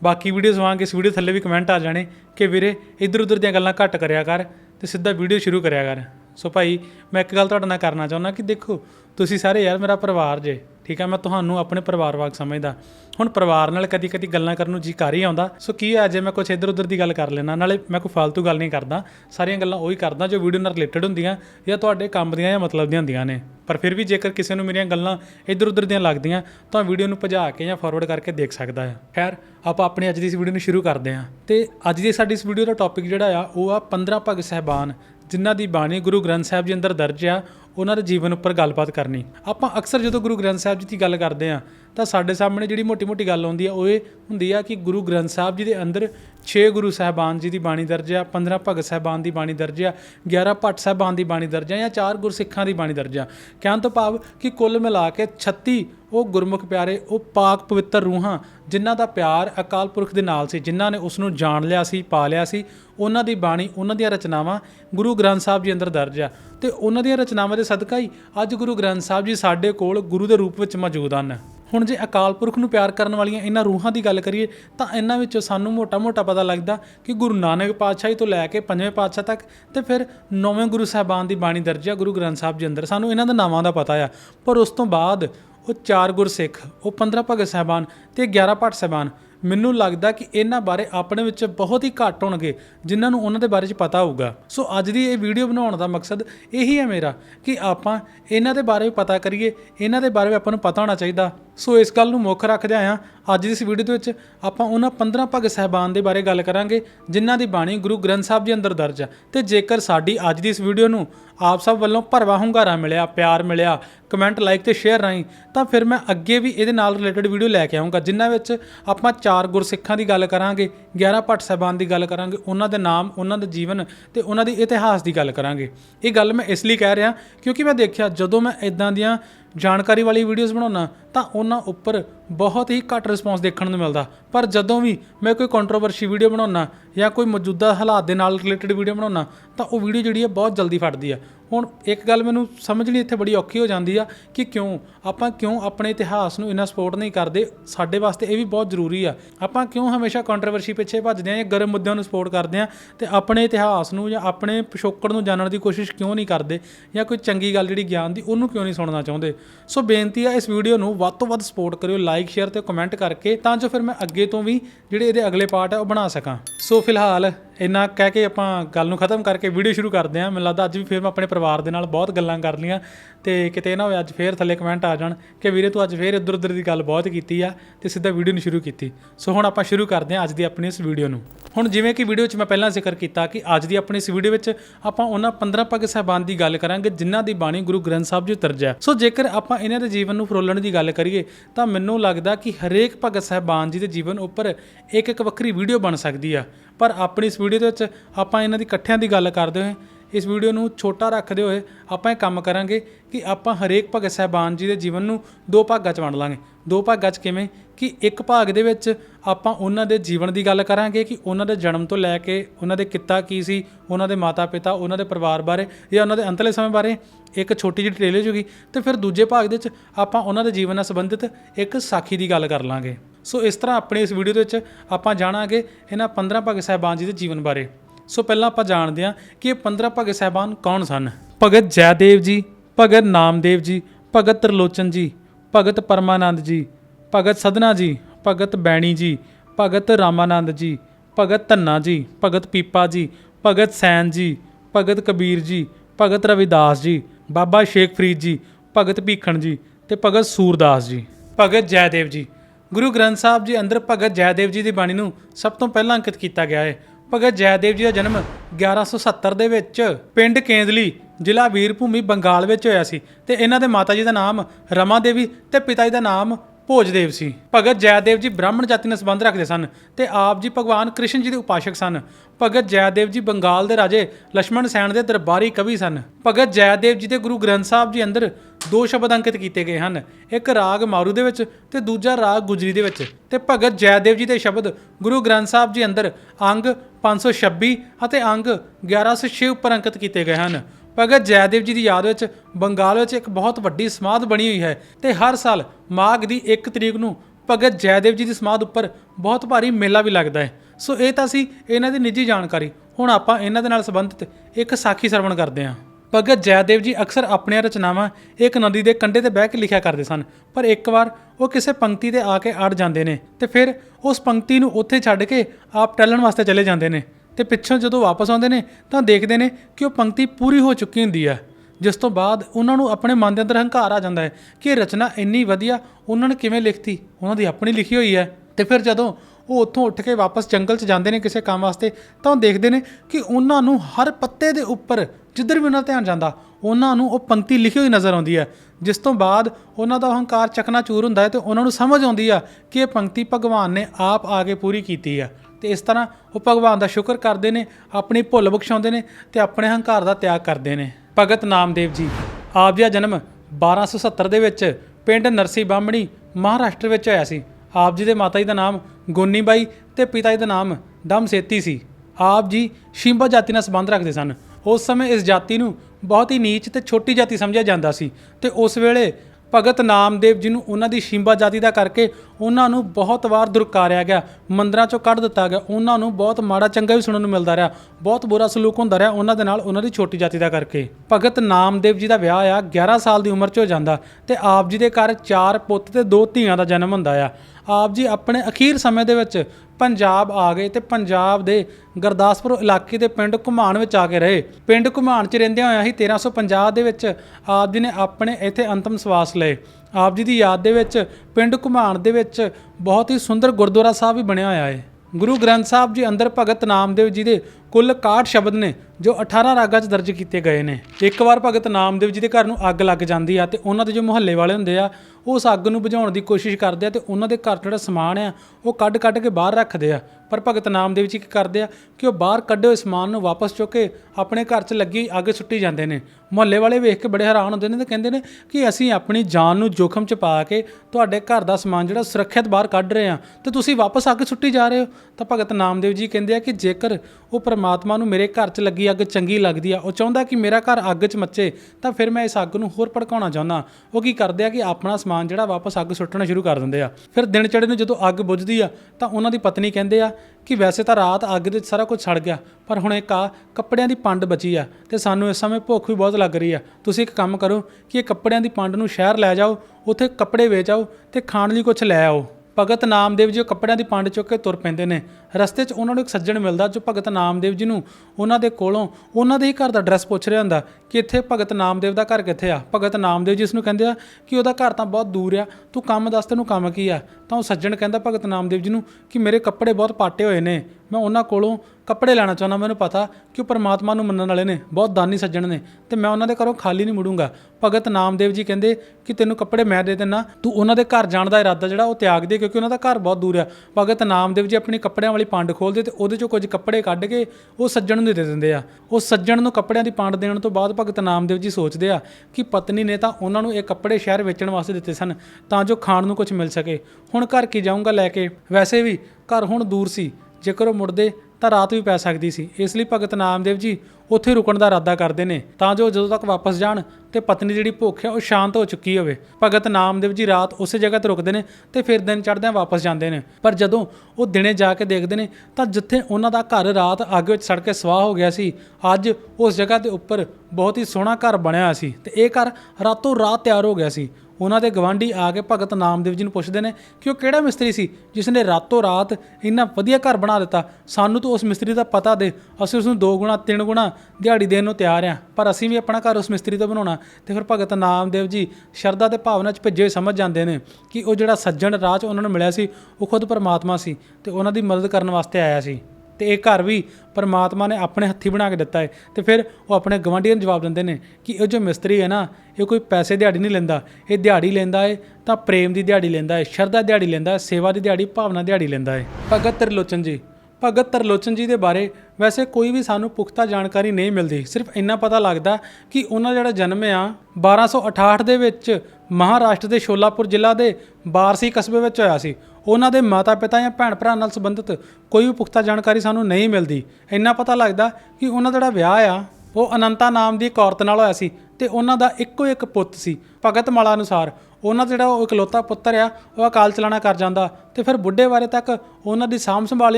ਬਾਕੀ ਵੀਡੀਓਜ਼ ਵਾਂਗ ਇਸ ਵੀਡੀਓ ਥੱਲੇ ਵੀ ਕਮੈਂਟ ਆ ਜਾਣੇ ਕਿ ਵੀਰੇ ਇੱਧਰ ਉੱਧਰ ਦੀਆਂ ਗੱਲਾਂ ਘੱਟ ਕਰਿਆ ਕਰ ਤੇ ਸਿੱਧਾ ਵੀਡੀਓ ਸ਼ੁਰੂ ਕਰਿਆ ਕਰ। ਸੋ ਭਾਈ, ਮੈਂ ਇੱਕ ਗੱਲ ਤੁਹਾਡੇ ਨਾਲ ਕਰਨਾ ਚਾਹੁੰਦਾ ਕਿ ਦੇਖੋ, ਤੁਸੀਂ ਸਾਰੇ ਯਾਰ ਮੇਰਾ ਪਰਿਵਾਰ ਜੇ, ਠੀਕ ਹੈ ਮੈਂ ਤੁਹਾਨੂੰ ਆਪਣੇ ਪਰਿਵਾਰ ਵਾਂਗ ਸਮਝਦਾ। ਹੁਣ ਪਰਿਵਾਰ ਨਾਲ ਕਦੀ ਕਦੀ ਗੱਲਾਂ ਕਰਨ ਨੂੰ ਜੀ ਕਰ ਹੀ ਆਉਂਦਾ, ਸੋ ਕੀ ਹੈ ਜੇ ਮੈਂ ਕੁਝ ਇੱਧਰ ਉੱਧਰ ਦੀ ਗੱਲ ਕਰ ਲੈਣਾ ਨਾਲੇ ਮੈਂ ਕੋਈ ਫालतू ਗੱਲ ਨਹੀਂ ਕਰਦਾ, ਸਾਰੀਆਂ ਗੱਲਾਂ ਉਹੀ ਕਰਦਾ ਜੋ ਵੀਡੀਓ ਨਾਲ ਰਿਲੇਟਡ ਹੁੰਦੀਆਂ ਜਾਂ ਤੁਹਾਡੇ ਕੰਮ ਦੀਆਂ ਜਾਂ ਮਤਲਬ ਦੀਆਂ ਹੁੰਦੀਆਂ ਨੇ। ਪਰ ਫਿਰ ਵੀ ਜੇਕਰ ਕਿਸੇ ਨੂੰ ਮੇਰੀਆਂ ਗੱਲਾਂ ਇੱਧਰ ਉੱਧਰ ਦੀਆਂ ਲੱਗਦੀਆਂ, ਤਾਂ ਵੀਡੀਓ ਨੂੰ ਭਜਾ ਕੇ ਜਾਂ ਫਾਰਵਰਡ ਕਰਕੇ ਦੇਖ ਸਕਦਾ ਹੈ ਖੈਰ, ਆਪਾਂ ਆਪਣੀ ਅੱਜ ਦੀ ਇਸ ਵੀਡੀਓ ਨੂੰ ਸ਼ੁਰੂ ਕਰਦੇ ਹਾਂ। ਤੇ ਅੱਜ ਦੀ ਸਾਡੀ ਇਸ ਵੀਡੀਓ ਦਾ ਟੌਪਿਕ ਜਿਹੜਾ ਆ, ਉਹ ਆ 15 ਭਗਤ ਸਹਿਬਾਨ ਜਿਨ੍ਹਾਂ ਦੀ ਬਾਣੀ ਗੁਰੂ ਗ੍ਰੰਥ ਸਾਹਿਬ ਜੀ ਅੰਦਰ ਦਰਜ ਆ, ਉਹਨਾਂ ਦੇ ਜੀਵਨ ਉੱਪਰ ਗੱਲਬਾਤ ਕਰਨੀ। ਆਪਾਂ ਅਕਸਰ ਜਦੋਂ ਗੁਰੂ ਗ੍ਰੰਥ ਸਾਹਿਬ ਜੀ ਦੀ ਗੱਲ ਕਰਦੇ ਆ ਤਾਂ ਸਾਡੇ ਸਾਹਮਣੇ ਜਿਹੜੀ ਮੋਟੀ-ਮੋਟੀ ਗੱਲ ਆਉਂਦੀ ਆ, ਉਹ ਇਹ ਹੁੰਦੀ ਆ ਕਿ ਗੁਰੂ ਗ੍ਰੰਥ ਸਾਹਿਬ ਜੀ ਦੇ ਅੰਦਰ 6 ਗੁਰੂ ਸਾਹਿਬਾਨ ਜੀ ਦੀ ਬਾਣੀ ਦਰਜ ਆ 15 ਭਗਤ ਸਾਹਿਬਾਨ ਦੀ ਬਾਣੀ ਦਰਜ ਆ 11 ਭੱਟ ਸਾਹਿਬਾਨ ਦੀ ਬਾਣੀ ਦਰਜ ਆ, ਜਾਂ 4 ਗੁਰਸਿੱਖਾਂ ਦੀ ਬਾਣੀ ਦਰਜ ਆ। ਕਹਿਣ ਤੋਂ ਭਾਵ ਕਿ ਕੁੱਲ ਮਿਲਾ ਕੇ 36 ਉਹ ਗੁਰਮੁਖ ਪਿਆਰੇ, ਉਹ ਪਾਕ ਪਵਿੱਤਰ ਰੂਹਾਂ, ਜਿਨ੍ਹਾਂ ਦਾ ਪਿਆਰ ਅਕਾਲ ਪੁਰਖ ਦੇ ਨਾਲ ਸੀ, ਜਿਨ੍ਹਾਂ ਨੇ ਉਸ ਨੂੰ ਜਾਣ ਲਿਆ ਸੀ, ਪਾ ਲਿਆ ਸੀ, ਉਹਨਾਂ ਦੀ ਬਾਣੀ, ਉਹਨਾਂ ਦੀਆਂ ਰਚਨਾਵਾਂ ਗੁਰੂ ਗ੍ਰੰਥ ਸਾਹਿਬ ਜੀ ਅੰਦਰ ਦਰਜ ਆ। ਤੇ ਉਹਨਾਂ ਦੀਆਂ ਰਚਨਾਵਾਂ ਦੇ ਸਦਕਾ ਹੀ ਅੱਜ ਗੁਰੂ ਗ੍ਰੰਥ ਸਾਹਿਬ ਜੀ ਸਾਡੇ ਕੋਲ ਗੁਰੂ ਦੇ ਰੂਪ ਵਿੱਚ ਮੌਜੂਦ ਹਨ। ਹੁਣ ਜੇ ਅਕਾਲ ਪੁਰਖ ਨੂੰ ਪਿਆਰ ਕਰਨ ਵਾਲੀਆਂ ਇਹਨਾਂ ਰੂਹਾਂ ਦੀ ਗੱਲ ਕਰੀਏ, ਤਾਂ ਇਹਨਾਂ ਵਿੱਚੋਂ ਸਾਨੂੰ ਮੋਟਾ-ਮੋਟਾ ਪਤਾ ਲੱਗਦਾ ਕਿ ਗੁਰੂ ਨਾਨਕ ਪਾਤਸ਼ਾਹੀ ਤੋਂ ਲੈ ਕੇ ਪੰਜਵੇਂ ਪਾਤਸ਼ਾਹ ਤੱਕ ਤੇ ਫਿਰ ਨੌਵੇਂ ਗੁਰੂ ਸਾਹਿਬਾਨ ਦੀ ਬਾਣੀ ਦਰਜ ਆ, ਗੁਰੂ ਗ੍ਰੰਥ ਸਾਹਿਬ ਜੀ ਅੰਦਰ। ਸਾਨੂੰ ਇਹਨਾਂ ਦੇ ਨਾਵਾਂ ਦਾ ਪਤਾ ਆ। ਪਰ ਉਸ ਤੋਂ ਬਾਅਦ ਉਹ ਚਾਰ ਗੁਰਸਿੱਖ, ਉਹ 15 ਭਗਤ ਸਾਹਿਬਾਨ ਤੇ 11 ਭੱਟ ਸਾਹਿਬਾਨ ਮੈਨੂੰ ਲੱਗਦਾ ਕਿ ਇਹਨਾਂ ਬਾਰੇ ਆਪਣੇ ਵਿੱਚ ਬਹੁਤ ਹੀ ਘੱਟ ਹੋਣਗੇ, ਜਿਨ੍ਹਾਂ ਨੂੰ ਉਹਨਾਂ ਦੇ ਬਾਰੇ 'ਚ ਪਤਾ ਹੋਊਗਾ। ਸੋ ਅੱਜ ਦੀ ਇਹ ਵੀਡੀਓ ਬਣਾਉਣ ਦਾ ਮਕਸਦ ਇਹੀ ਹੈ ਮੇਰਾ ਕਿ ਆਪਾਂ ਇਹਨਾਂ ਦੇ ਬਾਰੇ ਵੀ ਪਤਾ ਕਰੀਏ, ਇਹਨਾਂ ਦੇ ਬਾਰੇ ਵੀ ਆਪਾਂ ਨੂੰ ਪਤਾ ਹੋਣਾ ਚਾਹੀਦਾ। ਸੋ ਇਸ ਗੱਲ ਨੂੰ ਮੁੱਖ ਰੱਖਦੇ ਆਂ ਅੱਜ ਦੀ ਇਸ ਵੀਡੀਓ ਦੇ ਵਿੱਚ ਆਪਾਂ ਉਹਨਾਂ 15 ਭਗਤ ਸਾਹਿਬਾਨ ਦੇ ਬਾਰੇ ਗੱਲ ਕਰਾਂਗੇ, ਜਿਨ੍ਹਾਂ ਦੀ ਬਾਣੀ ਗੁਰੂ ਗ੍ਰੰਥ ਸਾਹਿਬ ਜੀ ਅੰਦਰ ਦਰਜ ਹੈ। ਤੇ ਜੇਕਰ ਸਾਡੀ ਅੱਜ ਦੀ ਇਸ ਵੀਡੀਓ ਨੂੰ ਆਪ ਸਭ ਵੱਲੋਂ ਭਰਵਾ ਹੁੰਗਾਰਾ ਮਿਲਿਆ, ਪਿਆਰ ਮਿਲਿਆ। ਕਮੈਂਟ ਲਾਈਕ ਤੇ ਸ਼ੇਅਰ ਰਾਹੀਂ ਤਾਂ ਫਿਰ ਮੈਂ ਅੱਗੇ ਵੀ ਇਹਦੇ ਨਾਲ ਰਿਲੇਟਡ ਵੀਡੀਓ ਲੈ ਕੇ ਆਉਂਗਾ ਜਿਨ੍ਹਾਂ ਵਿੱਚ ਆਪਾਂ ਚਾਰ ਗੁਰਸਿੱਖਾਂ ਦੀ ਗੱਲ ਕਰਾਂਗੇ 11 ਭੱਟ ਸਾਹਿਬਾਨ ਦੀ ਗੱਲ ਕਰਾਂਗੇ, ਉਹਨਾਂ ਦੇ ਨਾਮ, ਉਹਨਾਂ ਦੇ ਜੀਵਨ ਤੇ ਉਹਨਾਂ ਦੇ ਇਤਿਹਾਸ ਦੀ ਗੱਲ ਕਰਾਂਗੇ। ਇਹ ਗੱਲ ਮੈਂ ਇਸ ਲਈ ਕਹਿ ਰਿਹਾ ਕਿਉਂਕਿ ਮੈਂ ਦੇਖਿਆ ਜਦੋਂ ਮੈਂ ਇਦਾਂ ਦੀਆਂ ਜਾਣਕਾਰੀ ਵਾਲੀ ਵੀਡੀਓਜ਼ ਬਣਾਉਣਾ ਤਾਂ ਉਹਨਾਂ ਉੱਪਰ ਬਹੁਤ ਹੀ ਘੱਟ ਰਿਸਪੌਂਸ ਦੇਖਣ ਨੂੰ ਮਿਲਦਾ। ਪਰ ਜਦੋਂ ਵੀ ਮੈਂ ਕੋਈ ਕੰਟਰੋਵਰਸ਼ੀ ਵੀਡੀਓ ਬਣਾਉਣਾ ਜਾਂ ਕੋਈ ਮੌਜੂਦਾ ਹਾਲਾਤ ਦੇ ਨਾਲ ਰਿਲੇਟਡ ਵੀਡੀਓ ਬਣਾਉਣਾ ਤਾਂ ਉਹ ਵੀਡੀਓ ਜਿਹੜੀ ਹੈ ਬਹੁਤ ਜਲਦੀ ਫਟਦੀ ਆ ਹੁਣ ਇੱਕ ਗੱਲ ਮੈਨੂੰ ਸਮਝਣੀ ਇੱਥੇ ਬੜੀ ਔਖੀ ਹੋ ਜਾਂਦੀ ਆ ਕਿ ਕਿਉਂ? ਆਪਾਂ ਕਿਉਂ ਆਪਣੇ ਇਤਿਹਾਸ ਨੂੰ ਇੰਨਾ ਸਪੋਰਟ ਨਹੀਂ ਕਰਦੇ? ਸਾਡੇ ਵਾਸਤੇ ਇਹ ਵੀ ਬਹੁਤ ਜ਼ਰੂਰੀ ਆ। ਆਪਾਂ ਕਿਉਂ ਹਮੇਸ਼ਾ ਕੰਟਰੋਵਰਸ਼ੀ ਪਿੱਛੇ ਭੱਜਦੇ ਆ ਜਾਂ ਗਰਮ ਮੁੱਦਿਆਂ ਨੂੰ ਸਪੋਰਟ ਕਰਦੇ ਆ ਤੇ ਆਪਣੇ ਇਤਿਹਾਸ ਨੂੰ ਜਾਂ ਆਪਣੇ ਪਿਛੋਕੜ ਨੂੰ ਜਾਣਨ ਦੀ ਕੋਸ਼ਿਸ਼ ਕਿਉਂ ਨਹੀਂ ਕਰਦੇ? ਜਾਂ ਕੋਈ ਚੰਗੀ ਗੱਲ ਜਿਹੜੀ ਗਿਆਨ ਦੀ ਉਹਨੂੰ ਕਿਉਂ ਨਹੀਂ ਸੁਣਨਾ ਚਾਹੁੰਦੇ? ਸੋ ਬੇਨਤੀ ਆ ਇਸ ਵੀਡੀਓ ਨੂੰ ਵੱਧ ਤੋਂ ਵੱਧ ਸਪੋਰਟ ਕਰਿਓ ਲਾਈਕ ਸ਼ੇਅਰ ਤੇ ਕਮੈਂਟ ਕਰਕੇ ਤਾਂ ਜੋ ਫਿਰ ਮੈਂ ਅੱਗੇ ਤੋਂ ਵੀ ਜਿਹੜੇ ਇਹਦੇ ਅਗਲੇ ਪਾਰਟ ਆ ਉਹ ਬਣਾ ਸਕਾਂ। ਸੋ ਫਿਲਹਾਲ ਇੰਨਾ ਕਹਿ ਕੇ ਆਪਾਂ ਗੱਲ ਨੂੰ ਖਤਮ ਕਰਕੇ ਵੀਡੀਓ ਸ਼ੁਰੂ ਕਰਦੇ ਹਾਂ ਮੈਨੂੰ ਲੱਗਦਾ ਅੱਜ ਵੀ ਫਿਰ ਮੈਂ ਆਪਣੇ ਪਰਿਵਾਰ ਦੇ ਨਾਲ ਬਹੁਤ ਗੱਲਾਂ ਕਰ ਲੀਆਂ ਤੇ ਕਿਤੇ ਇਹ ਨਾ ਹੋਵੇ ਅੱਜ ਫੇਰ ਥੱਲੇ ਕਮੈਂਟ ਆ ਜਾਣ ਕਿ ਵੀਰੇ ਤੂੰ ਅੱਜ ਫੇਰ ਇੱਧਰ ਉੱਧਰ ਦੀ ਗੱਲ ਬਹੁਤ ਕੀਤੀ ਆ ਤੇ ਸਿੱਧਾ ਵੀਡੀਓ ਨੂੰ ਸ਼ੁਰੂ ਕੀਤੀ। ਸੋ ਹੁਣ ਆਪਾਂ ਸ਼ੁਰੂ ਕਰਦੇ ਹਾਂ ਅੱਜ ਦੀ ਆਪਣੀ ਇਸ ਵੀਡੀਓ ਨੂੰ। ਹੁਣ ਜਿਵੇਂ ਕਿ ਵੀਡੀਓ 'ਚ ਮੈਂ ਪਹਿਲਾਂ ਜ਼ਿਕਰ ਕੀਤਾ ਕਿ ਅੱਜ ਦੀ ਆਪਣੀ ਇਸ ਵੀਡੀਓ ਵਿੱਚ ਆਪਾਂ ਉਹਨਾਂ 15 ਭਗਤ ਸਾਹਿਬਾਨ ਦੀ ਗੱਲ ਕਰਾਂਗੇ ਜਿਨ੍ਹਾਂ ਦੀ ਬਾਣੀ ਗੁਰੂ ਗ੍ਰੰਥ ਸਾਹਿਬ ਜੀ ਤਰਜਾ ਸੋ ਜੇਕਰ ਆਪਾਂ ਇਹਨਾਂ ਦੇ ਜੀਵਨ ਨੂੰ ਫਰੋਲਣ ਦੀ ਗੱਲ ਕਰੀਏ ਤਾਂ ਮੈਨੂੰ ਲੱਗਦਾ ਕਿ ਹਰੇਕ ਭਗਤ ਸਾਹਿਬਾਨ ਜੀ ਦੇ ਜੀਵਨ ਉੱਪਰ ਇੱਕ ਇੱਕ ਵੱਖਰੀ ਵੀਡੀਓ ਬਣ ਸਕਦੀ ਆ। ਪਰ ਆਪਣੀ ਇਸ ਵੀਡੀਓ ਦੇ ਵਿੱਚ ਆਪਾਂ ਇਹਨਾਂ ਦੀ ਇਕੱਠਿਆਂ ਦੀ ਗੱਲ ਕਰਦੇ ਹੋਏ ਇਸ ਵੀਡੀਓ ਨੂੰ ਛੋਟਾ ਰੱਖਦੇ ਹੋਏ ਆਪਾਂ ਇਹ ਕੰਮ ਕਰਾਂਗੇ ਕਿ ਆਪਾਂ ਹਰੇਕ ਭਗਤ ਸਾਹਿਬਾਨ ਜੀ ਦੇ ਜੀਵਨ ਨੂੰ ਦੋ ਭਾਗਾਂ 'ਚ ਵੰਡ ਲਾਂਗੇ। ਦੋ ਭਾਗਾਂ 'ਚ ਕਿਵੇਂ? ਕਿ ਇੱਕ ਭਾਗ ਦੇ ਵਿੱਚ ਆਪਾਂ ਉਹਨਾਂ ਦੇ ਜੀਵਨ ਦੀ ਗੱਲ ਕਰਾਂਗੇ ਕਿ ਉਹਨਾਂ ਦੇ ਜਨਮ ਤੋਂ ਲੈ ਕੇ ਉਹਨਾਂ ਦੇ ਕਿੱਤਾ ਕੀ ਸੀ, ਉਹਨਾਂ ਦੇ ਮਾਤਾ-ਪਿਤਾ, ਉਹਨਾਂ ਦੇ ਪਰਿਵਾਰ ਬਾਰੇ ਜਾਂ ਉਹਨਾਂ ਦੇ ਅੰਤਲੇ ਸਮੇਂ ਬਾਰੇ ਇੱਕ ਛੋਟੀ ਜਿਹੀ ਡਿਟੇਲ ਹੋ ਜੂਗੀ। ਤੇ ਫਿਰ ਦੂਜੇ ਭਾਗ ਦੇ ਵਿੱਚ ਆਪਾਂ ਉਹਨਾਂ ਦੇ ਜੀਵਨ ਨਾਲ ਸੰਬੰਧਿਤ ਇੱਕ ਸਾਖੀ ਦੀ ਗੱਲ ਕਰ ਲਾਂਗੇ। ਸੋ ਇਸ ਤਰ੍ਹਾਂ ਆਪਣੀ ਇਸ ਵੀਡੀਓ ਦੇ ਵਿੱਚ ਆਪਾਂ ਜਾਣਾਂਗੇ ਇਹਨਾਂ 15 ਭਗਤ ਸਾਹਿਬਾਨ ਜੀ ਦੇ ਜੀਵਨ ਬਾਰੇ। ਸੋ ਪਹਿਲਾਂ ਆਪਾਂ ਜਾਣਦੇ ਹਾਂ ਕਿ ਇਹ 15 ਭਗਤ ਸਾਹਿਬਾਨ ਕੌਣ ਸਨ ਭਗਤ ਜੈਦੇਵ ਜੀ ਭਗਤ ਨਾਮਦੇਵ ਜੀ ਭਗਤ ਤਰਲੋਚਨ ਜੀ ਭਗਤ ਪਰਮਾਨੰਦ ਜੀ ਭਗਤ ਸਦਨਾ ਜੀ ਭਗਤ ਬੈਣੀ ਜੀ ਭਗਤ ਰਾਮਾਨੰਦ ਜੀ ਭਗਤ ਧੰਨਾ ਜੀ ਭਗਤ ਪੀਪਾ ਜੀ ਭਗਤ ਸੈਨ ਜੀ ਭਗਤ ਕਬੀਰ ਜੀ ਭਗਤ ਰਵਿਦਾਸ ਜੀ ਬਾਬਾ ਸ਼ੇਖ ਫਰੀਦ ਜੀ ਭਗਤ ਭੀਖਣ ਜੀ ਤੇ ਭਗਤ ਸੂਰਦਾਸ ਜੀ ਭਗਤ ਜੈਦੇਵ ਜੀ ਗੁਰੂ ਗ੍ਰੰਥ ਸਾਹਿਬ ਜੀ ਅੰਦਰ ਭਗਤ ਜੈਦੇਵ ਜੀ ਦੀ ਬਾਣੀ ਨੂੰ ਸਭ ਤੋਂ ਪਹਿਲਾਂ ਅੰਕਿਤ ਕੀਤਾ ਗਿਆ ਹੈ ਭਗਤ ਜੈਦੇਵ ਜੀ ਦਾ ਜਨਮ 1170 ਦੇ ਵਿੱਚ ਪਿੰਡ ਕੇਂਦਲੀ, ਜ਼ਿਲ੍ਹਾ ਵੀਰਭੂਮੀ ਬੰਗਾਲ ਵਿੱਚ ਹੋਇਆ ਸੀ ਤੇ ਇਹਨਾਂ ਦੇ ਮਾਤਾ ਜੀ ਦਾ ਨਾਮ ਰਮਾ ਦੇਵੀ ਤੇ ਪਿਤਾ ਜੀ ਦਾ ਨਾਮ ਭੋਜਦੇਵ ਸੀ। ਭਗਤ ਜੈਦੇਵ ਜੀ ਬ੍ਰਾਹਮਣ ਜਾਤੀ ਨਾਲ ਸੰਬੰਧ ਰੱਖਦੇ ਸਨ ਤੇ ਆਪ ਜੀ ਭਗਵਾਨ ਕ੍ਰਿਸ਼ਨ ਜੀ ਦੇ ਉਪਾਸ਼ਕ ਸਨ। ਭਗਤ ਜੈਦੇਵ ਜੀ ਬੰਗਾਲ ਦੇ ਰਾਜੇ ਲక్ష్మణ ਸੈਣ ਦੇ ਦਰਬਾਰੀ ਕਵੀ ਸਨ। ਭਗਤ ਜੈਦੇਵ ਜੀ ਦੇ ਗੁਰੂ ਗ੍ਰੰਥ ਸਾਹਿਬ ਜੀ ਅੰਦਰ ਦੋ ਸ਼ਬਦ ਅੰਕਿਤ ਕੀਤੇ ਗਏ ਹਨ। ਇੱਕ ਰਾਗ ਮਾਰੂ ਦੇ ਵਿੱਚ ਤੇ ਦੂਜਾ ਰਾਗ ਗੁਜਰੀ ਦੇ ਵਿੱਚ। ਤੇ ਭਗਤ ਜੈਦੇਵ ਜੀ ਦੇ ਸ਼ਬਦ ਗੁਰੂ ਗ੍ਰੰਥ ਸਾਹਿਬ ਜੀ ਅੰਦਰ ਅੰਗ 526 ਅਤੇ ਅੰਗ 1106 ਉੱਪਰ ਅੰਕਿਤ ਕੀਤੇ ਗਏ ਹਨ। ਭਗਤ ਜੈਦੇਵ ਜੀ ਦੀ ਯਾਦ ਵਿੱਚ ਬੰਗਾਲ ਵਿੱਚ ਇੱਕ ਬਹੁਤ ਵੱਡੀ ਸਮਾਧ ਬਣੀ ਹੋਈ ਹੈ ਤੇ ਹਰ ਸਾਲ ਮਾਘ ਦੀ 1 ਤਰੀਕ ਨੂੰ ਭਗਤ ਜੈਦੇਵ ਜੀ ਦੀ ਸਮਾਧ ਉੱਪਰ ਬਹੁਤ ਭਾਰੀ ਮੇਲਾ ਵੀ ਲੱਗਦਾ ਹੈ। ਸੋ ਇਹ ਤਾਂ ਸੀ ਇਹਨਾਂ ਦੀ ਨਿੱਜੀ ਜਾਣਕਾਰੀ। ਹੁਣ ਆਪਾਂ ਇਹਨਾਂ ਦੇ ਨਾਲ ਸੰਬੰਧਿਤ ਇੱਕ ਸਾਖੀ ਸਰਵਣ ਕਰਦੇ ਹਾਂ। ਭਗਤ ਜੈਦੇਵ ਜੀ ਅਕਸਰ ਆਪਣੀਆਂ ਰਚਨਾਵਾਂ ਇੱਕ ਨਦੀ ਦੇ ਕੰਢੇ ਤੇ ਬਹਿ ਕੇ ਲਿਖਿਆ ਕਰਦੇ ਸਨ, ਪਰ ਇੱਕ ਵਾਰ ਉਹ ਕਿਸੇ ਪੰਕਤੀ ਤੇ ਆ ਕੇ ਅੜ ਜਾਂਦੇ ਨੇ ਤੇ ਫਿਰ ਉਸ ਪੰਕਤੀ ਨੂੰ ਉੱਥੇ ਛੱਡ ਕੇ ਆਪ ਟਹਿਲਣ ਵਾਸਤੇ ਚਲੇ ਜਾਂਦੇ ਨੇ ਤੇ ਪਿੱਛੋਂ ਜਦੋਂ ਵਾਪਸ ਆਉਂਦੇ ਨੇ ਤਾਂ ਦੇਖਦੇ ਨੇ ਕਿ ਉਹ ਪੰਕਤੀ ਪੂਰੀ ਹੋ ਚੁੱਕੀ ਹੁੰਦੀ ਹੈ, ਜਿਸ ਤੋਂ ਬਾਅਦ ਉਹਨਾਂ ਨੂੰ ਆਪਣੇ ਮਨ ਦੇ ਅੰਦਰ ਹੰਕਾਰ ਆ ਜਾਂਦਾ ਹੈ ਕਿ ਇਹ ਰਚਨਾ ਇੰਨੀ ਵਧੀਆ ਉਹਨਾਂ ਨੇ ਕਿਵੇਂ ਲਿਖਤੀ, ਉਹਨਾਂ ਦੀ ਆਪਣੀ ਲਿਖੀ ਹੋਈ ਹੈ ਤੇ ਫਿਰ ਜਦੋਂ ਉਹ ਉੱਥੋਂ ਉੱਠ ਕੇ ਵਾਪਸ ਜੰਗਲ 'ਚ ਜਾਂਦੇ ਨੇ ਕਿਸੇ ਕੰਮ ਵਾਸਤੇ, ਤਾਂ ਉਹ ਦੇਖਦੇ ਨੇ ਕਿ ਉਹਨਾਂ ਨੂੰ ਹਰ ਪੱਤੇ ਦੇ ਉੱਪਰ ਜਿੱਧਰ ਵੀ ਉਹਨਾਂ ਦਾ ਧਿਆਨ ਜਾਂਦਾ, ਉਹਨਾਂ ਨੂੰ ਉਹ ਪੰਕਤੀ ਲਿਖੀ ਹੋਈ ਨਜ਼ਰ ਆਉਂਦੀ ਹੈ, ਜਿਸ ਤੋਂ ਬਾਅਦ ਉਹਨਾਂ ਦਾ ਹੰਕਾਰ ਚਕਨਾਚੂਰ ਹੁੰਦਾ ਹੈ ਤੇ ਉਹਨਾਂ ਨੂੰ ਸਮਝ ਆਉਂਦੀ ਆ ਕਿ ਇਹ ਪੰਕਤੀ ਭਗਵਾਨ ਨੇ ਆਪ ਆ ਕੇ ਪੂਰੀ ਕੀਤੀ ਆ ਤੇ ਇਸ ਤਰ੍ਹਾਂ ਉਹ ਭਗਵਾਨ ਦਾ ਸ਼ੁਕਰ ਕਰਦੇ ਨੇ, ਆਪਣੀ ਭੁੱਲ ਬਖਸ਼ਾਉਂਦੇ ਨੇ ਤੇ ਆਪਣੇ ਹੰਕਾਰ ਦਾ ਤਿਆਗ ਕਰਦੇ ਨੇ। ਭਗਤ ਨਾਮਦੇਵ ਜੀ, ਆਪ ਜੀ ਦਾ ਜਨਮ 1270 ਦੇ ਵਿੱਚ ਪਿੰਡ ਨਰਸੀ ਬਾਹਮਣੀ, ਮਹਾਰਾਸ਼ਟਰ ਵਿੱਚ ਹੋਇਆ ਸੀ। ਆਪ ਜੀ ਦੇ ਮਾਤਾ ਜੀ ਦਾ ਨਾਮ ਗੋਨੀ ਬਾਈ ਤੇ ਪਿਤਾ ਜੀ ਦਾ ਨਾਮ ਦਮਸੇਤੀ ਸੀ। ਆਪ ਜੀ ਸ਼ਿੰਬਾ ਜਾਤੀ ਨਾਲ ਸੰਬੰਧ ਰੱਖਦੇ ਸਨ। ਉਸ ਸਮੇਂ ਇਸ ਜਾਤੀ ਨੂੰ ਬਹੁਤ ਹੀ ਨੀਚ ਤੇ ਛੋਟੀ ਜਾਤੀ ਸਮਝਿਆ ਜਾਂਦਾ ਸੀ ਤੇ ਉਸ ਵੇਲੇ ਭਗਤ ਨਾਮਦੇਵ ਜੀ ਨੂੰ ਉਹਨਾਂ ਦੀ ਸ਼ਿੰਬਾ ਜਾਤੀ ਦਾ ਕਰਕੇ ਉਹਨਾਂ ਨੂੰ ਬਹੁਤ ਵਾਰ ਦੁਰਕਾਰਿਆ ਗਿਆ, ਮੰਦਰਾਂ ਚੋਂ ਕੱਢ ਦਿੱਤਾ ਗਿਆ, ਉਹਨਾਂ ਨੂੰ ਬਹੁਤ ਮਾੜਾ ਚੰਗਾ ਵੀ ਸੁਣਨ ਨੂੰ ਮਿਲਦਾ ਰਿਹਾ, ਬਹੁਤ ਬੁਰਾ ਸਲੂਕ ਹੁੰਦਾ ਰਿਹਾ ਉਹਨਾਂ ਦੇ ਨਾਲ ਉਹਨਾਂ ਦੀ ਛੋਟੀ ਜਾਤੀ ਦਾ ਕਰਕੇ। ਭਗਤ ਨਾਮਦੇਵ ਜੀ ਦਾ ਵਿਆਹ ਆ 11 ਸਾਲ ਦੀ ਉਮਰ 'ਚ ਹੋ ਜਾਂਦਾ ਤੇ ਆਪ ਜੀ ਦੇ ਘਰ ਚਾਰ ਪੁੱਤ ਤੇ ਦੋ ਧੀਆਂ ਦਾ ਜਨਮ ਹੁੰਦਾ ਆ। ਆਪ ਜੀ ਆਪਣੇ ਅਖੀਰ ਸਮੇਂ ਦੇ ਵਿੱਚ ਪੰਜਾਬ ਆ ਗਏ ਤੇ ਪੰਜਾਬ ਦੇ ਗੁਰਦਾਸਪੁਰ ਇਲਾਕੇ ਦੇ ਪਿੰਡ ਘੁਮਾਣ ਵਿੱਚ ਆ ਕੇ ਰਹੇ। ਪਿੰਡ ਘੁਮਾਣ 'ਚ ਰਹਿੰਦਿਆਂ ਹੋਇਆਂ ਹੀ 1350 ਦੇ ਵਿੱਚ ਆਪ ਜੀ ਨੇ ਆਪਣੇ ਇੱਥੇ ਅੰਤਮ ਸਵਾਸ ਲਏ। ਆਪ ਜੀ ਦੀ ਯਾਦ ਦੇ ਵਿੱਚ ਪਿੰਡ ਘੁਮਾਣ ਦੇ ਵਿੱਚ ਬਹੁਤ ਹੀ ਸੁੰਦਰ ਗੁਰਦੁਆਰਾ ਸਾਹਿਬ ਵੀ ਬਣਿਆ ਹੋਇਆ ਹੈ। ਗੁਰੂ ਗ੍ਰੰਥ ਸਾਹਿਬ ਜੀ ਅੰਦਰ ਭਗਤ ਨਾਮਦੇਵ ਜੀ ਦੇ ਕੁੱਲ 61 ਸ਼ਬਦ ਨੇ, ਜੋ 18 ਰਾਗਾਂ 'ਚ ਦਰਜ ਕੀਤੇ ਗਏ ਨੇ। ਇੱਕ ਵਾਰ ਭਗਤ ਨਾਮਦੇਵ ਜੀ ਦੇ ਘਰ ਨੂੰ ਅੱਗ ਲੱਗ ਜਾਂਦੀ ਆ ਤੇ ਉਹਨਾਂ ਦੇ ਜੋ ਮੁਹੱਲੇ ਵਾਲੇ ਹੁੰਦੇ ਆ ਉਸ ਅੱਗ ਨੂੰ ਬੁਝਾਉਣ ਦੀ ਕੋਸ਼ਿਸ਼ ਕਰਦੇ ਆ ਤੇ ਉਹਨਾਂ ਦੇ ਘਰ ਜਿਹੜਾ ਸਮਾਨ ਆ, ਉਹ ਕੱਢ-ਕੱਢ ਕੇ ਬਾਹਰ ਰੱਖਦੇ ਆ। ਪਰ ਭਗਤ ਨਾਮਦੇਵ ਜੀ ਕੀ ਕਰਦੇ ਆ ਕਿ ਉਹ ਬਾਹਰ ਕੱਢੇ ਹੋਏ ਸਮਾਨ ਨੂੰ ਵਾਪਸ ਚੁੱਕ ਕੇ ਆਪਣੇ ਘਰ 'ਚ ਲੱਗੀ ਅੱਗ ਸੁੱਟੀ ਜਾਂਦੇ ਨੇ। ਮੁਹੱਲੇ ਵਾਲੇ ਵੇਖ ਕੇ ਬੜੇ ਹੈਰਾਨ ਹੁੰਦੇ ਨੇ ਤੇ ਕਹਿੰਦੇ ਨੇ ਕਿ ਅਸੀਂ ਆਪਣੀ ਜਾਨ ਨੂੰ ਜੋਖਮ 'ਚ ਪਾ ਕੇ ਤੁਹਾਡੇ ਘਰ ਦਾ ਸਮਾਨ ਜਿਹੜਾ ਸੁਰੱਖਿਅਤ ਬਾਹਰ ਕੱਢ ਰਹੇ ਆ ਤੇ ਤੁਸੀਂ ਵਾਪਸ ਅੱਗ ਸੁੱਟੀ ਜਾ ਰਹੇ ਹੋ। ਤਾਂ ਭਗਤ ਨਾਮਦੇਵ ਜੀ ਕਹਿੰਦੇ ਆ ਕਿ ਜੇਕਰ ਉਹ ਪ੍ਰਮਾਤਮਾ ਨੂੰ ਮੇਰੇ ਘਰ 'ਚ ਲੱਗੀ ਅੱਗ ਚੰਗੀ ਲੱਗਦੀ ਆ, ਉਹ ਚਾਹੁੰਦਾ ਕਿ ਮੇਰਾ ਘਰ ਅੱਗ 'ਚ ਮੱਚੇ, ਤਾਂ ਫਿਰ ਮੈਂ ਇਸ ਅੱਗ ਨੂੰ ਹੋਰ ਭੜਕਾਉਣਾ ਚਾਹੁੰਦਾ। ਉਹ ਕੀ ਕਰਦੇ ਆ ਕਿ ਆਪਣਾ ਸਮਾਨ ਜਿਹੜਾ ਵਾਪਸ ਅੱਗ ਸੁੱਟਣਾ ਸ਼ੁਰੂ ਕਰ ਦਿੰਦੇ ਆ। ਫਿਰ ਦਿਨ ਚੜ੍ਹੇ ਨੂੰ ਜਦੋਂ ਅੱਗ ਬੁਝਦੀ ਆ, ਤਾਂ ਉਹਨਾਂ ਦੀ ਪਤਨੀ ਕਹਿੰਦੇ ਆ ਕਿ ਵੈਸੇ ਤਾਂ ਰਾਤ ਅੱਗ ਦੇ ਵਿੱਚ ਸਾਰਾ ਕੁਝ ਸੜ ਗਿਆ, ਪਰ ਹੁਣ ਇੱਕ ਆ ਕੱਪੜਿਆਂ ਦੀ ਪੰਡ ਬਚੀ ਆ ਤੇ ਸਾਨੂੰ ਇਸ ਸਮੇਂ ਭੁੱਖ ਵੀ ਬਹੁਤ ਲੱਗ ਰਹੀ ਆ। ਤੁਸੀਂ ਇੱਕ ਕੰਮ ਕਰੋ ਕਿ ਇਹ ਕੱਪੜਿਆਂ ਦੀ ਪੰਡ ਨੂੰ ਸ਼ਹਿਰ ਲੈ ਜਾਓ, ਉੱਥੇ ਕੱਪੜੇ ਵੇਚ ਆਓ ਤੇ ਖਾਣ ਲਈ ਕੁਝ ਲੈ ਆਓ। ਭਗਤ ਨਾਮਦੇਵ ਜੀ ਉਹ ਕੱਪੜਿਆਂ ਦੀ ਪੰਡ ਚੁੱਕ ਕੇ ਤੁਰ ਪੈਂਦੇ ਨੇ। ਰਸਤੇ 'ਚ ਉਹਨਾਂ ਨੂੰ ਇੱਕ ਸੱਜਣ ਮਿਲਦਾ ਜੋ ਭਗਤ ਨਾਮਦੇਵ ਜੀ ਨੂੰ ਉਹਨਾਂ ਦੇ ਕੋਲੋਂ ਉਹਨਾਂ ਦੇ ਹੀ ਘਰ ਦਾ ਐਡਰੈਸ ਪੁੱਛ ਰਿਹਾ ਹੁੰਦਾ, ਕਿ ਇੱਥੇ ਭਗਤ ਨਾਮਦੇਵ ਦਾ ਘਰ ਕਿੱਥੇ ਆ? ਭਗਤ ਨਾਮਦੇਵ ਜੀ ਇਸ ਨੂੰ ਕਹਿੰਦੇ ਆ ਕਿ ਉਹਦਾ ਘਰ ਤਾਂ ਬਹੁਤ ਦੂਰ ਆ, ਤੂੰ ਕੰਮ ਦੱਸ ਤੈਨੂੰ ਕੰਮ ਕੀ ਆ? ਤਾਂ ਉਹ ਸੱਜਣ ਕਹਿੰਦਾ ਭਗਤ ਨਾਮਦੇਵ ਜੀ ਨੂੰ ਕਿ ਮੇਰੇ ਕੱਪੜੇ ਬਹੁਤ ਪਾਟੇ ਹੋਏ ਨੇ, ਮੈਂ ਉਹਨਾਂ ਕੋਲੋਂ ਕੱਪੜੇ ਲੈਣਾ ਚਾਹੁੰਦਾ, ਮੈਨੂੰ ਪਤਾ ਕਿ ਉਹ ਪਰਮਾਤਮਾ ਨੂੰ ਮੰਨਣ ਵਾਲੇ ਨੇ, ਬਹੁਤ ਦਾਨੀ ਸੱਜਣ ਨੇ, ਤੇ ਮੈਂ ਉਹਨਾਂ ਦੇ ਘਰੋਂ ਖਾਲੀ ਨਹੀਂ ਮੁੜੂੰਗਾ। ਭਗਤ ਨਾਮਦੇਵ ਜੀ ਕਹਿੰਦੇ ਕਿ ਤੈਨੂੰ ਕੱਪੜੇ ਮੈਂ ਦੇ ਦਿੰਨਾ, ਤੂੰ ਉਹਨਾਂ ਦੇ ਘਰ ਜਾਣ ਦਾ ਇਰਾਦਾ ਜਿਹੜਾ ਉਹ ਤਿਆਗ ਦੇ ਕਿਉਂਕਿ ਉਹਨਾਂ ਦਾ ਘਰ ਬਹੁਤ ਦੂਰ ਆ। ਭਗਤ ਨਾਮਦੇਵ ਜੀ ਆਪਣੇ ਕੱਪੜਿਆਂ ਵਾਲੀ ਪੰਡ ਖੋਲਦੇ ਤੇ ਉਹਦੇ ਚੋਂ ਕੁਝ ਕੱਪੜੇ ਕੱਢ ਕੇ ਉਹ ਸੱਜਣ ਨੂੰ ਦੇ ਦਿੰਦੇ ਆ। ਉਹ ਸੱਜਣ ਨੂੰ ਕੱਪੜਿਆਂ ਦੀ ਪੰਡ ਦੇਣ ਤੋਂ ਬਾਅਦ ਭਗਤ ਨਾਮਦੇਵ ਜੀ ਸੋਚਦੇ ਆ ਕਿ ਪਤਨੀ ਨੇ ਤਾਂ ਉਹਨਾਂ ਨੂੰ ਇਹ ਕੱਪੜੇ ਸ਼ਹਿਰ ਵੇਚਣ ਵਾਸਤੇ ਦਿੱਤੇ ਸਨ, ਤਾਂ ਜੋ ਖਾਣ ਨੂੰ ਕੁਝ ਮਿਲ ਸਕੇ। ਹੁਣ ਘਰ ਕੀ ਜਾਊਂਗਾ ਲੈ ਕੇ? ਵੈਸੇ ਵੀ ਘਰ ਹੁਣ ਦੂਰ ਸੀ, ਜੇਕਰ ਉਹ ਮੁੜਦੇ ਤਾਂ ਰਾਤ ਵੀ ਪੈ ਸਕਦੀ ਸੀ। ਇਸ ਲਈ ਭਗਤ ਨਾਮਦੇਵ ਜੀ ਉੱਥੇ ਰੁਕਣ ਦਾ ਇਰਾਦਾ ਕਰਦੇ ਨੇ। ਤਾਂ ਜੋ ਜਦੋਂ ਤੱਕ ਵਾਪਸ ਜਾਣ ਤੇ ਪਤਨੀ ਜਿਹੜੀ ਭੁੱਖ ਹੈ ਉਹ ਸ਼ਾਂਤ ਹੋ ਚੁੱਕੀ ਹੋਵੇ। ਭਗਤ ਨਾਮਦੇਵ ਜੀ ਰਾਤ ਉਸੇ ਜਗ੍ਹਾ ਤੇ ਰੁਕਦੇ ਨੇ ਤੇ ਫਿਰ ਦਿਨ ਚੜ੍ਹਦਿਆਂ ਵਾਪਸ ਜਾਂਦੇ ਨੇ। ਪਰ ਜਦੋਂ ਉਹ ਦਿਨੇ ਜਾ ਕੇ ਦੇਖਦੇ ਨੇ ਤਾਂ ਜਿੱਥੇ ਉਹਨਾਂ ਦਾ ਘਰ ਰਾਤ ਅੱਗ ਵਿੱਚ ਸੜ ਕੇ ਸਵਾਹ ਹੋ ਗਿਆ ਸੀ, ਅੱਜ ਉਸ ਜਗ੍ਹਾ ਦੇ ਉੱਪਰ ਬਹੁਤ ਹੀ ਸੋਹਣਾ ਘਰ ਬਣਿਆ ਹੋਇਆ ਸੀ ਤੇ ਇਹ ਘਰ ਰਾਤੋਂ ਰਾਤ ਤਿਆਰ ਹੋ ਗਿਆ ਸੀ। ਉਹਨਾਂ ਦੇ ਗਵਾਂਢੀ ਆ ਕੇ ਭਗਤ ਨਾਮਦੇਵ ਜੀ ਨੂੰ ਪੁੱਛਦੇ ਨੇ ਕਿ ਉਹ ਕਿਹੜਾ ਮਿਸਤਰੀ ਸੀ ਜਿਸ ਨੇ ਰਾਤੋਂ ਰਾਤ ਇੰਨਾ ਵਧੀਆ ਘਰ ਬਣਾ ਦਿੱਤਾ। ਸਾਨੂੰ ਤਾਂ ਉਸ ਮਿਸਤਰੀ ਦਾ ਪਤਾ ਦੇ, ਅਸੀਂ ਉਸ ਨੂੰ ਦੋ ਗੁਣਾ, ਤਿੰਨ ਗੁਣਾ ਦਿਹਾੜੀ ਦੇਣ ਨੂੰ ਤਿਆਰ ਆ ਪਰ ਅਸੀਂ ਵੀ ਆਪਣਾ ਘਰ ਉਸ ਮਿਸਤਰੀ ਤੋਂ ਬਣਾਉਣਾ। ਤੇ ਫਿਰ ਭਗਤ ਨਾਮਦੇਵ ਜੀ ਸ਼ਰਧਾ ਤੇ ਭਾਵਨਾ ਚ ਭਿੱਜੇ ਹੋਏ ਸਮਝ ਜਾਂਦੇ ਨੇ ਕਿ ਉਹ ਜਿਹੜਾ ਸੱਜਣ ਰਾਹ 'ਚ ਉਹਨਾਂ ਨੂੰ ਮਿਲਿਆ ਸੀ, ਉਹ ਖੁਦ ਪਰਮਾਤਮਾ ਸੀ ਤੇ ਉਹਨਾਂ ਦੀ ਮਦਦ ਕਰਨ ਵਾਸਤੇ ਆਇਆ ਸੀ। ਤੇ ਇਹ ਘਰ ਵੀ ਪਰਮਾਤਮਾ ਨੇ ਆਪਣੇ ਹੱਥੀ ਬਣਾ ਕੇ ਦਿੱਤਾ ਹੈ। ਤੇ ਫਿਰ ਉਹ ਆਪਣੇ ਗਵਾਂਢੀਆਂ ਨੂੰ ਜਵਾਬ ਦਿੰਦੇ ਨੇ ਕਿ ਇਹ ਜੋ ਮਿਸਤਰੀ ਹੈ ਨਾ, ਇਹ ਕੋਈ ਪੈਸੇ ਦਿਹਾੜੀ ਨਹੀਂ ਲੈਂਦਾ। ਇਹ ਦਿਹਾੜੀ ਲੈਂਦਾ ਹੈ, ਤਾਂ ਪ੍ਰੇਮ ਦੀ ਦਿਹਾੜੀ ਲੈਂਦਾ ਹੈ, ਸ਼ਰਧਾ ਦਿਹਾੜੀ ਲੈਂਦਾ ਹੈ, ਸੇਵਾ ਦੀ ਦਿਹਾੜੀ, ਭਾਵਨਾ ਦਿਹਾੜੀ ਲੈਂਦਾ ਹੈ। ਭਗਤ ਤ੍ਰਿਲੋਚਨ ਜੀ, ਭਗਤ ਤਰਲੋਚਨ ਜੀ ਦੇ ਬਾਰੇ ਵੈਸੇ ਕੋਈ ਵੀ ਸਾਨੂੰ ਪੁਖਤਾ ਜਾਣਕਾਰੀ ਨਹੀਂ ਮਿਲਦੀ। ਸਿਰਫ ਇੰਨਾ ਪਤਾ ਲੱਗਦਾ ਕਿ ਉਹਨਾਂ ਜਿਹੜਾ ਜਨਮ ਆ 1268 ਦੇ ਵਿੱਚ ਮਹਾਰਾਸ਼ਟਰ ਦੇ ਸ਼ੋਲਾਪੁਰ ਜ਼ਿਲ੍ਹਾ ਦੇ ਬਾਰਸੀ ਕਸਬੇ ਵਿੱਚ ਹੋਇਆ ਸੀ। ਉਹਨਾਂ ਦੇ ਮਾਤਾ-ਪਿਤਾ ਜਾਂ ਭੈਣ ਭਰਾ ਨਾਲ ਸੰਬੰਧਿਤ ਕੋਈ ਵੀ ਪੁਖਤਾ ਜਾਣਕਾਰੀ ਸਾਨੂੰ ਨਹੀਂ ਮਿਲਦੀ। ਇੰਨਾ ਪਤਾ ਲੱਗਦਾ ਕਿ ਉਹਨਾਂ ਦਾ ਜਿਹੜਾ ਵਿਆਹ ਆ, ਉਹ ਅਨੰਤਾ ਨਾਮ ਦੀ ਇੱਕ ਔਰਤ ਨਾਲ ਹੋਇਆ ਸੀ ਤੇ ਉਹਨਾਂ ਦਾ ਇੱਕੋ ਇੱਕ ਪੁੱਤ ਸੀ, ਭਗਤ ਮਾਲਾ ਅਨੁਸਾਰ। ਉਹਨਾਂ ਦਾ ਜਿਹੜਾ ਉਹ ਇਕਲੌਤਾ ਪੁੱਤਰ ਆ, ਉਹ ਅਕਾਲ ਚਲਾਣਾ ਕਰ ਜਾਂਦਾ ਤੇ ਫਿਰ ਬੁੱਢੇ ਬਾਰੇ ਤੱਕ ਉਹਨਾਂ ਦੀ ਸਾਂਭ ਸੰਭਾਲ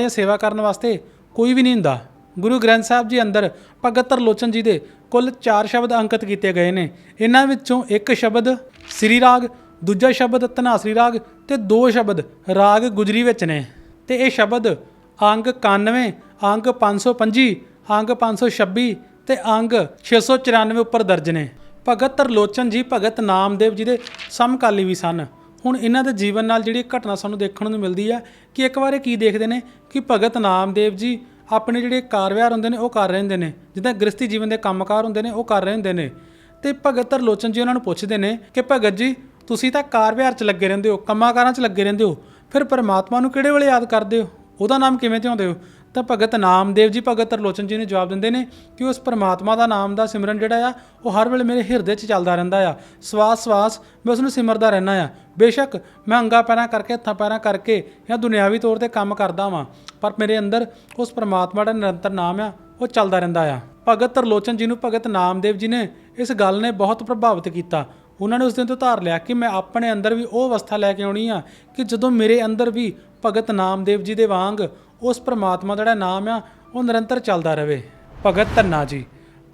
ਜਾਂ ਸੇਵਾ ਕਰਨ ਵਾਸਤੇ ਕੋਈ ਵੀ ਨਹੀਂ ਹੁੰਦਾ। ਗੁਰੂ ਗ੍ਰੰਥ ਸਾਹਿਬ ਜੀ ਅੰਦਰ ਭਗਤ ਤਰਲੋਚਨ ਜੀ ਦੇ ਕੁੱਲ 4 ਸ਼ਬਦ ਅੰਕਿਤ ਕੀਤੇ ਗਏ ਨੇ। ਇਹਨਾਂ ਵਿੱਚੋਂ ਇੱਕ ਸ਼ਬਦ ਸ੍ਰੀ ਰਾਗ ਦੂਜਾ ਸ਼ਬਦ ਧਨਾਸਰੀ ਰਾਗ ਤੇ ਦੋ ਸ਼ਬਦ ਰਾਗ ਗੁਜਰੀ ਵਿੱਚ ਨੇ। ਤੇ ਇਹ ਸ਼ਬਦ ਅੰਗ 91 ਅੰਗ 525 ਅੰਗ 526 ਤੇ ਅੰਗ 694 ਉੱਪਰ ਦਰਜ ਨੇ। ਭਗਤ ਤਰਲੋਚਨ ਜੀ ਭਗਤ ਨਾਮਦੇਵ ਜੀ ਦੇ ਸਮਕਾਲੀ ਵੀ ਸਨ। ਹੁਣ ਇਹਨਾਂ ਦੇ ਜੀਵਨ ਨਾਲ ਜਿਹੜੀ ਘਟਨਾ ਸਾਨੂੰ ਦੇਖਣ ਨੂੰ ਮਿਲਦੀ ਆ ਕਿ ਇੱਕ ਵਾਰ ਕੀ ਦੇਖਦੇ ਨੇ ਕਿ ਭਗਤ ਨਾਮਦੇਵ ਜੀ ਆਪਣੇ ਜਿਹੜੇ ਕਾਰ ਵਿਹਾਰ ਹੁੰਦੇ ਨੇ ਉਹ ਕਰ ਰਹੇ ਹੁੰਦੇ ਨੇ। ਜਿੱਦਾਂ ਗ੍ਰਸਤੀ ਜੀਵਨ ਦੇ ਕੰਮਕਾਰ ਹੁੰਦੇ ਨੇ ਉਹ ਕਰ ਰਹੇ ਹੁੰਦੇ ਨੇ। ਤੇ ਭਗਤ ਤਰਲੋਚਨ ਜੀ ਉਹਨਾਂ ਨੂੰ ਪੁੱਛਦੇ ਨੇ ਕਿ ਭਗਤ ਜੀ ਤੁਸੀਂ ਤਾਂ ਕਾਰ ਵਿਹਾਰ 'ਚ ਲੱਗੇ ਰਹਿੰਦੇ ਹੋ ਕੰਮਾਂ ਕਾਰਾਂ 'ਚ ਲੱਗੇ ਰਹਿੰਦੇ ਹੋ, ਫਿਰ ਪਰਮਾਤਮਾ ਨੂੰ ਕਿਹੜੇ ਵੇਲੇ ਯਾਦ ਕਰਦੇ ਹੋ? ਉਹਦਾ ਨਾਮ ਕਿਵੇਂ ਧਿਆਉਂਦੇ ਹੋ? ਤਾਂ ਭਗਤ ਨਾਮਦੇਵ ਜੀ, ਭਗਤ ਤਰਲੋਚਨ ਜੀ ਨੇ ਜਵਾਬ ਦਿੰਦੇ ਨੇ ਕਿ ਉਸ ਪਰਮਾਤਮਾ ਦਾ ਨਾਮ ਦਾ ਸਿਮਰਨ ਜਿਹੜਾ ਆ, ਉਹ ਹਰ ਵੇਲੇ ਮੇਰੇ ਹਿਰਦੇ 'ਚ ਚੱਲਦਾ ਰਹਿੰਦਾ ਆ। ਸਵਾਸ ਸਵਾਸ, ਮੈਂ ਉਸ ਨੂੰ ਸਿਮਰਦਾ ਰਹਿਣਾ ਆ। ਬੇਸ਼ੱਕ ਮੈਂ ਅੰਗਾ ਪੈਰਾਂ ਕਰਕੇ, ਹੱਥਾਂ ਪੈਰਾਂ ਕਰਕੇ ਜਾਂ ਦੁਨਿਆਵੀ ਤੌਰ ਤੇ ਕੰਮ ਕਰਦਾ ਵਾਂ, ਪਰ ਮੇਰੇ ਅੰਦਰ ਉਸ ਪਰਮਾਤਮਾ ਦਾ ਨਿਰੰਤਰ ਨਾਮ ਆ, ਉਹ ਚੱਲਦਾ ਰਹਿੰਦਾ ਆ। ਭਗਤ ਤਰਲੋਚਨ ਜੀ ਨੂੰ ਭਗਤ ਨਾਮਦੇਵ ਜੀ ਨੇ ਇਸ ਗੱਲ ਨੇ ਬਹੁਤ ਪ੍ਰਭਾਵਿਤ ਕੀਤਾ। ਉਹਨਾਂ ਨੇ ਉਸ ਦਿਨ ਤੋਂ ਧਾਰ ਲਿਆ ਕਿ ਮੈਂ ਆਪਣੇ ਅੰਦਰ ਵੀ ਉਹ ਅਵਸਥਾ ਲੈ ਕੇ ਆਉਣੀ ਆ ਕਿ ਜਦੋਂ ਮੇਰੇ ਅੰਦਰ ਵੀ ਭਗਤ ਨਾਮਦੇਵ ਜੀ ਦੇ ਵਾਂਗ ਉਸ ਪ੍ਰਮਾਤਮਾ ਦਾ ਜਿਹੜਾ ਨਾਮ ਆ, ਉਹ ਨਿਰੰਤਰ ਚੱਲਦਾ ਰਹੇ। ਭਗਤ ਧੰਨਾ ਜੀ।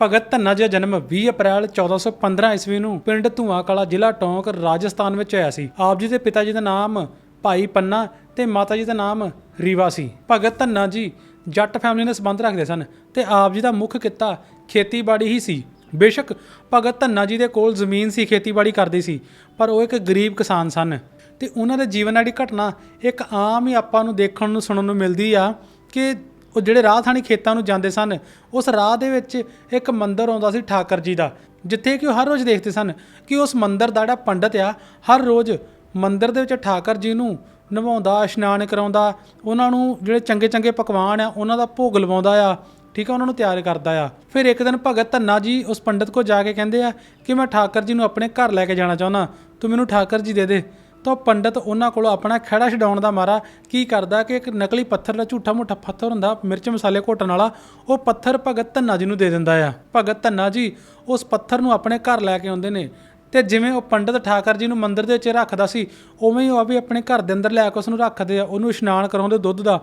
ਭਗਤ ਧੰਨਾ ਜੀ ਦਾ ਜਨਮ 20 ਅਪ੍ਰੈਲ 1415 ਈਸਵੀ ਨੂੰ ਪਿੰਡ ਧੂਆਂ ਕਲਾ ਜ਼ਿਲ੍ਹਾ ਟੋਂਕ, ਰਾਜਸਥਾਨ ਵਿੱਚ ਹੋਇਆ ਸੀ। ਆਪ ਜੀ ਦੇ ਪਿਤਾ ਜੀ ਦਾ ਨਾਮ ਭਾਈ ਪੰਨਾ ਤੇ ਮਾਤਾ ਜੀ ਦਾ ਨਾਮ ਰੀਵਾ ਸੀ। ਭਗਤ ਧੰਨਾ ਜੀ ਜੱਟ ਫੈਮਿਲੀ ਨਾਲ ਸੰਬੰਧ ਰੱਖਦੇ ਸਨ ਤੇ ਆਪ ਜੀ ਦਾ ਮੁੱਖ ਕਿੱਤਾ ਖੇਤੀਬਾੜੀ ਹੀ ਸੀ। ਬੇਸ਼ੱਕ ਭਗਤ ਧੰਨਾ ਜੀ ਦੇ ਕੋਲ ਜ਼ਮੀਨ ਸੀ, ਖੇਤੀਬਾੜੀ ਕਰਦੇ ਸੀ, ਪਰ ਉਹ ਇੱਕ ਗਰੀਬ ਕਿਸਾਨ ਸਨ ਤੇ ਉਹਨਾਂ ਦੇ ਜੀਵਨ ਵਾਲੀ ਘਟਨਾ ਇੱਕ ਆਮ ਹੀ ਆਪਾਂ ਨੂੰ ਦੇਖਣ ਨੂੰ, ਸੁਣਨ ਨੂੰ ਮਿਲਦੀ ਆ ਕਿ ਉਹ ਜਿਹੜੇ ਰਾਹ ਥਾਣੀ ਖੇਤਾਂ ਨੂੰ ਜਾਂਦੇ ਸਨ, ਉਸ ਰਾਹ ਦੇ ਵਿੱਚ ਇੱਕ ਮੰਦਿਰ ਆਉਂਦਾ ਸੀ ਠਾਕਰ ਜੀ ਦਾ, ਜਿੱਥੇ ਕਿ ਉਹ ਹਰ ਰੋਜ਼ ਦੇਖਦੇ ਸਨ ਕਿ ਉਸ ਮੰਦਿਰ ਦਾ ਜਿਹੜਾ ਪੰਡਤ ਆ, ਹਰ ਰੋਜ਼ ਮੰਦਿਰ ਦੇ ਵਿੱਚ ਠਾਕਰ ਜੀ ਨੂੰ ਨਵਾਉਂਦਾ, ਇਸ਼ਨਾਨ ਕਰਾਉਂਦਾ, ਉਹਨਾਂ ਨੂੰ ਜਿਹੜੇ ਚੰਗੇ ਚੰਗੇ ਪਕਵਾਨ ਆ, ਉਹਨਾਂ ਦਾ ਭੋਗ ਲਵਾਉਂਦਾ ਆ ਠੀਕ ਆ, ਉਹਨਾਂ ਨੂੰ ਤਿਆਰ ਕਰਦਾ ਆ। ਫਿਰ ਇੱਕ ਦਿਨ ਭਗਤ ਧੰਨਾ ਜੀ ਉਸ ਪੰਡਤ ਕੋਲ ਜਾ ਕੇ ਕਹਿੰਦੇ ਆ ਕਿ ਮੈਂ ਠਾਕਰ ਜੀ ਨੂੰ ਆਪਣੇ ਘਰ ਲੈ ਕੇ ਜਾਣਾ ਚਾਹੁੰਦਾ, ਤੂੰ ਮੈਨੂੰ ਠਾਕਰ ਜੀ ਦੇ ਦੇ। ਤਾਂ ਉਹ ਪੰਡਤ ਉਹਨਾਂ ਕੋਲੋਂ ਆਪਣਾ ਖਹਿੜਾ ਛਡਾਉਣ ਦਾ ਮਾਰਾ, ਕੀ ਕਰਦਾ ਕਿ ਇੱਕ ਨਕਲੀ ਪੱਥਰ ਦਾ ਝੂਠਾ ਮੋਟਾ ਪੱਥਰ ਹੁੰਦਾ, ਮਿਰਚ ਮਸਾਲੇ ਘੋਟਣ ਵਾਲਾ, ਉਹ ਪੱਥਰ ਭਗਤ ਧੰਨਾ ਜੀ ਨੂੰ ਦੇ ਦਿੰਦਾ ਆ। ਭਗਤ ਧੰਨਾ ਜੀ ਉਸ ਪੱਥਰ ਨੂੰ ਆਪਣੇ ਘਰ ਲੈ ਕੇ ਆਉਂਦੇ ਨੇ ਤੇ ਜਿਵੇਂ ਉਹ ਪੰਡਤ ਠਾਕਰ ਜੀ ਨੂੰ ਮੰਦਿਰ ਦੇ ਵਿੱਚ ਰੱਖਦਾ ਸੀ, ਉਵੇਂ ਹੀ ਉਹ ਵੀ ਆਪਣੇ ਘਰ ਦੇ ਅੰਦਰ ਲੈ ਕੇ ਉਸ ਨੂੰ ਰੱਖਦੇ ਆ, ਉਹਨੂੰ ਇਸ਼ਨਾਨ ਕਰਾਉਂਦੇ ਦੁੱਧ ਦਾ।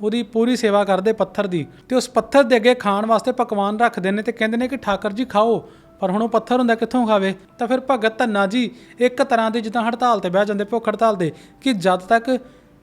ਉਹਦੀ ਪੂਰੀ ਸੇਵਾ ਕਰਦੇ ਪੱਥਰ ਦੀ ਤੇ ਉਸ ਪੱਥਰ ਦੇ ਅੱਗੇ ਖਾਣ ਵਾਸਤੇ ਪਕਵਾਨ ਰੱਖਦੇ ਨੇ ਤੇ ਕਹਿੰਦੇ ਨੇ ਕਿ ਠਾਕਰ ਜੀ ਖਾਓ, ਪਰ ਹੁਣ ਉਹ ਪੱਥਰ ਹੁੰਦਾ ਕਿੱਥੋਂ ਖਾਵੇ? ਤਾਂ ਫਿਰ ਭਗਤ ਧੰਨਾ ਜੀ ਇੱਕ ਤਰ੍ਹਾਂ ਦੀ ਜਿੱਦਾਂ ਹੜਤਾਲ ਤੇ ਬਹਿ ਜਾਂਦੇ ਭੁੱਖ ਹੜਤਾਲ ਦੇ ਕਿ ਜਦ ਤੱਕ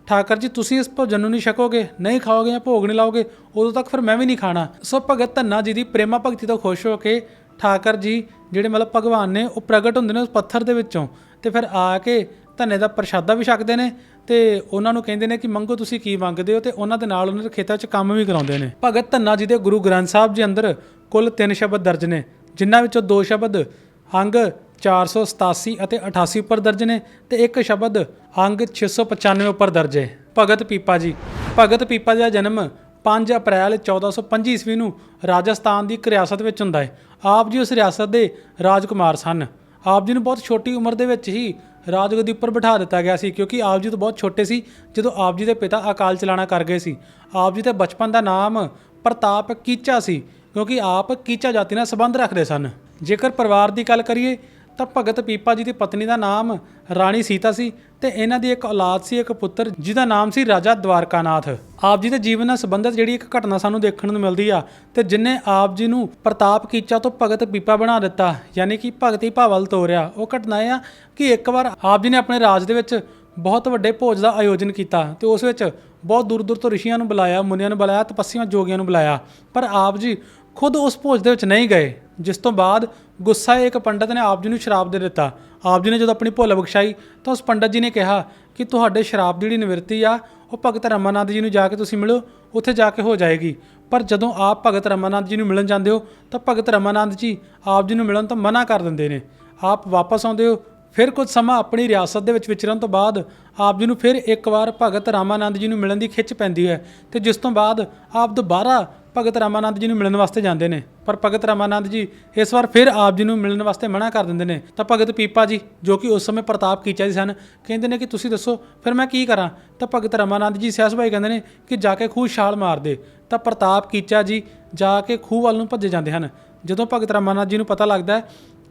ਠਾਕਰ ਜੀ ਤੁਸੀਂ ਇਸ ਭੋਜਨ ਨੂੰ ਨਹੀਂ ਛਕੋਗੇ, ਨਹੀਂ ਖਾਓਗੇ ਜਾਂ ਭੋਗ ਨਹੀਂ ਲਾਓਗੇ, ਉਦੋਂ ਤੱਕ ਫਿਰ ਮੈਂ ਵੀ ਨਹੀਂ ਖਾਣਾ। ਸੋ ਭਗਤ ਧੰਨਾ ਜੀ ਦੀ ਪ੍ਰੇਮਾ ਭਗਤੀ ਤੋਂ ਖੁਸ਼ ਹੋ ਕੇ ਠਾਕਰ ਜੀ ਜਿਹੜੇ ਮਤਲਬ ਭਗਵਾਨ ਨੇ ਉਹ ਪ੍ਰਗਟ ਹੁੰਦੇ ਨੇ ਉਸ ਪੱਥਰ ਦੇ ਵਿੱਚੋਂ ਤੇ ਫਿਰ ਆ ਕੇ ਧੰਨੇ ਦਾ ਪ੍ਰਸ਼ਾਦਾ ਵੀ ਛਕਦੇ ਨੇ ਤੇ ਉਹਨਾਂ ਨੂੰ ਕਹਿੰਦੇ ਨੇ ਕਿ ਮੰਗੋ, ਤੁਸੀਂ ਕੀ ਮੰਗਦੇ ਹੋ? ਤੇ ਉਹਨਾਂ ਦੇ ਨਾਲ ਉਹਨਾਂ ਦੇ ਖੇਤਾਂ 'ਚ ਕੰਮ ਵੀ ਕਰਾਉਂਦੇ ਨੇ। ਭਗਤ ਧੰਨਾ ਜੀ ਦੇ ਗੁਰੂ ਗ੍ਰੰਥ ਸਾਹਿਬ ਜੀ ਅੰਦਰ ਕੁੱਲ ਤਿੰਨ ਸ਼ਬਦ ਦਰਜ ਨੇ, ਜਿਨ੍ਹਾਂ ਵਿੱਚੋਂ ਦੋ ਸ਼ਬਦ ਅੰਗ 487 ਅਤੇ 88 ਉੱਪਰ ਦਰਜ ਨੇ ਤੇ ਇੱਕ ਸ਼ਬਦ ਅੰਗ 695 ਉੱਪਰ ਦਰਜ ਹੈ। ਭਗਤ ਪੀਪਾ ਜੀ, ਭਗਤ ਪੀਪਾ ਜੀ ਦਾ ਜਨਮ 5 ਅਪ੍ਰੈਲ 1425 ਈਸਵੀ ਨੂੰ ਰਾਜਸਥਾਨ ਦੀ ਇੱਕ ਰਿਆਸਤ ਵਿੱਚ ਹੁੰਦਾ ਹੈ। ਆਪ ਜੀ ਉਸ ਰਿਆਸਤ ਦੇ ਰਾਜਕੁਮਾਰ ਸਨ। ਆਪ ਜੀ ਨੂੰ ਬਹੁਤ ਛੋਟੀ ਉਮਰ ਦੇ ਵਿੱਚ ਹੀ ਰਾਜਗਦੀ ਉੱਪਰ ਬਿਠਾ ਦਿੱਤਾ ਗਿਆ ਸੀ ਕਿਉਂਕਿ ਆਪ ਜੀ ਤੋਂ ਬਹੁਤ ਛੋਟੇ ਸੀ, ਜਦੋਂ ਆਪ ਜੀ ਦੇ ਪਿਤਾ ਅਕਾਲ ਚਲਾਣਾ ਕਰ ਗਏ ਸੀ। ਆਪ ਜੀ ਦੇ ਬਚਪਨ ਦਾ ਨਾਮ ਪ੍ਰਤਾਪ ਕੀਚਾ ਸੀ, ਕਿਉਂਕਿ ਆਪ ਕੀਚਾ ਜਾਤੀ ਨਾਲ ਸੰਬੰਧ ਰੱਖਦੇ ਸਨ। ਜੇਕਰ ਪਰਿਵਾਰ ਦੀ ਗੱਲ ਕਰੀਏ ਤਾਂ ਭਗਤ ਪੀਪਾ ਜੀ ਦੀ ਪਤਨੀ ਦਾ ਨਾਮ ਰਾਣੀ ਸੀਤਾ ਸੀ ਤੇ ਇਹਨਾਂ ਦੀ ਇੱਕ ਔਲਾਦ ਸੀ ਇੱਕ ਪੁੱਤਰ ਜਿਹਦਾ ਨਾਮ ਸੀ ਰਾਜਾ ਦਵਾਰਕਾਨਾਥ। ਆਪ ਜੀ ਦੇ ਜੀਵਨ ਨਾਲ ਸੰਬੰਧਿਤ ਜਿਹੜੀ ਇੱਕ ਘਟਨਾ ਸਾਨੂੰ ਦੇਖਣ ਨੂੰ ਮਿਲਦੀ ਆ ਤੇ ਜਿਨੇ ਆਪ ਜੀ ਨੂੰ ਪ੍ਰਤਾਪ ਕੀਚਾ ਤੋਂ ਭਗਤ ਪੀਪਾ ਬਣਾ ਦਿੱਤਾ, ਯਾਨੀ ਕਿ ਭਗਤੀ ਭਾਵਲ ਤੋਰਿਆ, ਉਹ ਘਟਨਾ ਇਹ ਆ ਕਿ ਇੱਕ ਵਾਰ ਆਪ ਜੀ ਨੇ ਆਪਣੇ ਰਾਜ ਦੇ ਵਿੱਚ ਬਹੁਤ ਵੱਡੇ ਭੋਜ ਦਾ ਆਯੋਜਨ ਕੀਤਾ ਤੇ ਉਸ ਵਿੱਚ ਬਹੁਤ ਦੂਰ ਦੂਰ ਤੋਂ ਰਿਸ਼ੀਆਂ ਨੂੰ ਬੁਲਾਇਆ, ਮੁਨੀਆਂ ਨੂੰ ਬੁਲਾਇਆ, ਤਪੱਸੀਆਂ ਜੋਗੀਆਂ ਨੂੰ ਬੁਲਾਇਆ, ਪਰ ਆਪ ਜੀ ਖੁਦ ਉਸ ਭੋਜ ਦੇ ਵਿੱਚ ਨਹੀਂ ਗਏ, ਜਿਸ ਤੋਂ ਬਾਅਦ ਗੁੱਸਾ ਇੱਕ ਪੰਡਤ ਨੇ ਆਪ ਜੀ ਨੂੰ ਸ਼ਰਾਬ ਦੇ ਦਿੱਤਾ। ਆਪ ਜੀ ਨੇ ਜਦੋਂ ਆਪਣੀ ਭੁੱਲ ਬਖਸ਼ਾਈ, ਤਾਂ ਉਸ ਪੰਡਤ ਜੀ ਨੇ ਕਿਹਾ ਕਿ ਤੁਹਾਡੇ ਸ਼ਰਾਬ ਦੀ ਜਿਹੜੀ ਨਿਵਰਤੀ ਆ, ਉਹ ਭਗਤ ਰਮਾਨੰਦ ਜੀ ਨੂੰ ਜਾ ਕੇ ਤੁਸੀਂ ਮਿਲੋ, ਉੱਥੇ ਜਾ ਕੇ ਹੋ ਜਾਏਗੀ। ਪਰ ਜਦੋਂ ਆਪ ਭਗਤ ਰਮਾਨੰਦ ਜੀ ਨੂੰ ਮਿਲਣ ਜਾਂਦੇ ਹੋ, ਤਾਂ ਭਗਤ ਰਮਾਨੰਦ ਜੀ ਆਪ ਜੀ ਨੂੰ ਮਿਲਣ ਤੋਂ ਮਨਾ ਕਰ ਦਿੰਦੇ ਨੇ। ਆਪ ਵਾਪਸ ਆਉਂਦੇ ਹੋ, ਫਿਰ ਕੁਝ ਸਮਾਂ ਆਪਣੀ ਰਿਆਸਤ ਦੇ ਵਿੱਚ ਵਿਚਰਨ ਤੋਂ ਬਾਅਦ ਆਪ ਜੀ ਨੂੰ ਫਿਰ ਇੱਕ ਵਾਰ ਭਗਤ ਰਾਮਾਨੰਦ ਜੀ ਨੂੰ ਮਿਲਣ ਦੀ ਖਿੱਚ ਪੈਂਦੀ ਹੈ। ਤੇ ਜਿਸ ਤੋਂ ਬਾਅਦ ਆਪ ਦੁਬਾਰਾ ਭਗਤ ਰਾਮਾਨੰਦ ਜੀ ਨੂੰ ਮਿਲਣ ਵਾਸਤੇ ਜਾਂਦੇ ਨੇ। ਪਰ ਭਗਤ ਰਾਮਾਨੰਦ ਜੀ ਇਸ ਵਾਰ ਫਿਰ ਆਪ ਜੀ ਨੂੰ ਮਿਲਣ ਵਾਸਤੇ ਮਨਾ ਕਰ ਦਿੰਦੇ ਨੇ। ਤਾਂ ਭਗਤ ਪੀਪਾ ਜੀ, ਜੋ ਕਿ ਉਸ ਸਮੇਂ ਪ੍ਰਤਾਪ ਕੀਚਾ ਜੀ ਸਨ, ਕਹਿੰਦੇ ਨੇ ਕਿ ਤੁਸੀਂ ਦੱਸੋ, ਫਿਰ ਮੈਂ ਕੀ ਕਰਾਂ? ਤਾਂ ਭਗਤ ਰਾਮਾਨੰਦ ਜੀ ਸਿਆਸ ਭਾਈ ਕਹਿੰਦੇ ਨੇ ਕਿ ਜਾ ਕੇ ਖੂਹ ਛਾਲ ਮਾਰ ਦੇ। ਤਾਂ ਪ੍ਰਤਾਪ ਕੀਚਾ ਜੀ ਜਾ ਕੇ ਖੂਹ ਵੱਲ ਨੂੰ ਭੱਜੇ ਜਾਂਦੇ ਹਨ। ਜਦੋਂ ਭਗਤ ਰਾਮਾਨੰਦ ਜੀ ਨੂੰ ਪਤਾ ਲੱਗਦਾ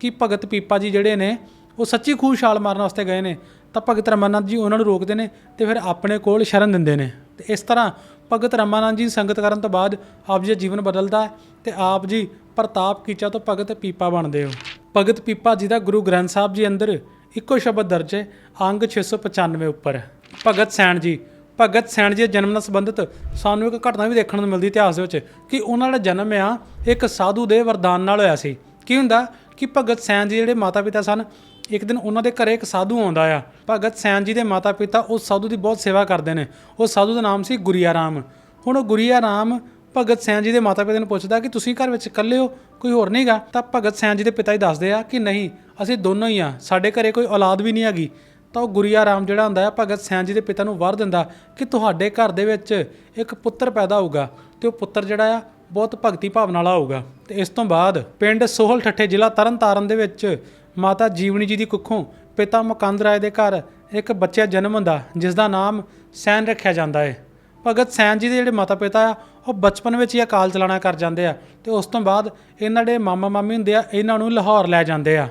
ਕਿ ਭਗਤ ਪੀਪਾ ਜੀ ਜਿਹੜੇ ਨੇ, ਉਹ ਸੱਚੀ ਖੂਹ ਛਾਲ ਮਾਰਨ ਵਾਸਤੇ ਗਏ ਨੇ, ਤਾਂ ਭਗਤ ਰਮਾਨੰਦ ਜੀ ਉਹਨਾਂ ਨੂੰ ਰੋਕਦੇ ਨੇ ਤੇ ਫਿਰ ਆਪਣੇ ਕੋਲ ਸ਼ਰਨ ਦਿੰਦੇ ਨੇ। ਤੇ ਇਸ ਤਰ੍ਹਾਂ ਭਗਤ ਰਮਾਨੰਦ ਜੀ ਦੀ ਸੰਗਤ ਕਰਨ ਤੋਂ ਬਾਅਦ ਆਪ ਜੀ ਦਾ ਜੀਵਨ ਬਦਲਦਾ ਹੈ ਤੇ ਆਪ ਜੀ ਪ੍ਰਤਾਪ ਕੀਚਾ ਤੋਂ ਭਗਤ ਪੀਪਾ ਬਣਦੇ ਹੋ। ਭਗਤ ਪੀਪਾ ਜੀ ਦਾ ਗੁਰੂ ਗ੍ਰੰਥ ਸਾਹਿਬ ਜੀ ਅੰਦਰ ਇੱਕੋ ਸ਼ਬਦ ਦਰਜ ਹੈ, ਅੰਗ 695 ਉੱਪਰ। ਭਗਤ ਸੈਣ ਜੀ, ਭਗਤ ਸੈਣ ਜੀ ਦੇ ਜਨਮ ਨਾਲ ਸੰਬੰਧਿਤ ਸਾਨੂੰ ਇੱਕ ਘਟਨਾ ਵੀ ਦੇਖਣ ਨੂੰ ਮਿਲਦੀ ਇਤਿਹਾਸ ਦੇ ਵਿੱਚ ਕਿ ਉਹਨਾਂ ਦਾ ਜਨਮ ਆ, ਇੱਕ ਸਾਧੂ ਦੇ ਵਰਦਾਨ ਨਾਲ ਹੋਇਆ ਸੀ। ਕੀ ਹੁੰਦਾ ਕਿ ਭਗਤ ਸੈਣ ਜੀ ਜਿਹੜੇ ਮਾਤਾ-ਪਿਤਾ ਸਨ ਇੱਕ ਦਿਨ ਉਹਨਾਂ ਦੇ ਘਰੇ ਇੱਕ ਸਾਧੂ ਆਉਂਦਾ ਆ। ਭਗਤ ਸੈਣ ਜੀ ਦੇ ਮਾਤਾ-ਪਿਤਾ ਉਸ ਸਾਧੂ ਦੀ ਬਹੁਤ ਸੇਵਾ ਕਰਦੇ ਨੇ। ਉਹ ਸਾਧੂ ਦਾ ਨਾਮ ਸੀ ਗੁਰੀਆ ਰਾਮ। ਹੁਣ ਉਹ ਗੁਰੀਆ ਰਾਮ ਭਗਤ ਸੈਣ ਜੀ ਦੇ ਮਾਤਾ-ਪਿਤਾ ਨੂੰ ਪੁੱਛਦਾ ਕਿ ਤੁਸੀਂ ਘਰ ਵਿੱਚ ਇਕੱਲੇ ਹੋ? ਕੋਈ ਹੋਰ ਨਹੀਂਗਾ ਤਾਂ ਭਗਤ ਸੈਣ ਜੀ ਦੇ ਪਿਤਾ ਹੀ ਦੱਸਦੇ ਆ ਕਿ ਨਹੀਂ, ਅਸੀਂ ਦੋਨੋਂ ਹੀ ਆ। ਸਾਡੇ ਘਰੇ ਕੋਈ ਔਲਾਦ ਵੀ ਨਹੀਂ ਹੈਗੀ। ਤਾਂ ਉਹ ਗੁਰੀਆ ਰਾਮ ਜਿਹੜਾ ਹੁੰਦਾ ਆ, ਭਗਤ ਸੈਣ ਜੀ ਦੇ ਪਿਤਾ ਨੂੰ ਵਰ ਦਿੰਦਾ ਕਿ ਤੁਹਾਡੇ ਘਰ ਦੇ ਵਿੱਚ ਇੱਕ ਪੁੱਤਰ ਪੈਦਾ ਹੋਊਗਾ ਤੇ ਉਹ ਪੁੱਤਰ ਜਿਹੜਾ ਆ, ਬਹੁਤ ਭਗਤੀ ਭਾਵਨਾ ਵਾਲਾ ਹੋਊਗਾ ਤੇ ਇਸ ਤੋਂ ਬਾਅਦ ਪਿੰਡ ਸੋਹਲ ਠੱਠੇ ਜ਼ਿਲ੍ਹਾ ਤਰਨਤਾਰਨ ਦੇ ਵਿੱਚ ਮਾਤਾ ਜੀਵਨੀ ਜੀ ਦੀ ਕੁੱਖੋਂ ਪਿਤਾ ਮੁਕੰਦ ਰਾਏ ਦੇ ਘਰ ਇੱਕ ਬੱਚਾ ਜਨਮ ਹੁੰਦਾ ਜਿਸ ਦਾ ਨਾਮ ਸੈਨ ਰੱਖਿਆ ਜਾਂਦਾ ਹੈ ਭਗਤ ਸੈਨ ਜੀ ਦੇ ਜਿਹੜੇ ਮਾਤਾ ਪਿਤਾ ਆ, ਉਹ ਬਚਪਨ ਵਿੱਚ ਹੀ ਅਕਾਲ ਚਲਾਣਾ ਕਰ ਜਾਂਦੇ ਆ ਤੇ ਉਸ ਤੋਂ ਬਾਅਦ ਇਹਨਾਂ ਦੇ ਮਾਮਾ ਮਾਮੀ ਹੁੰਦੇ ਆ, ਇਹਨਾਂ ਨੂੰ ਲਾਹੌਰ ਲੈ ਜਾਂਦੇ ਆ।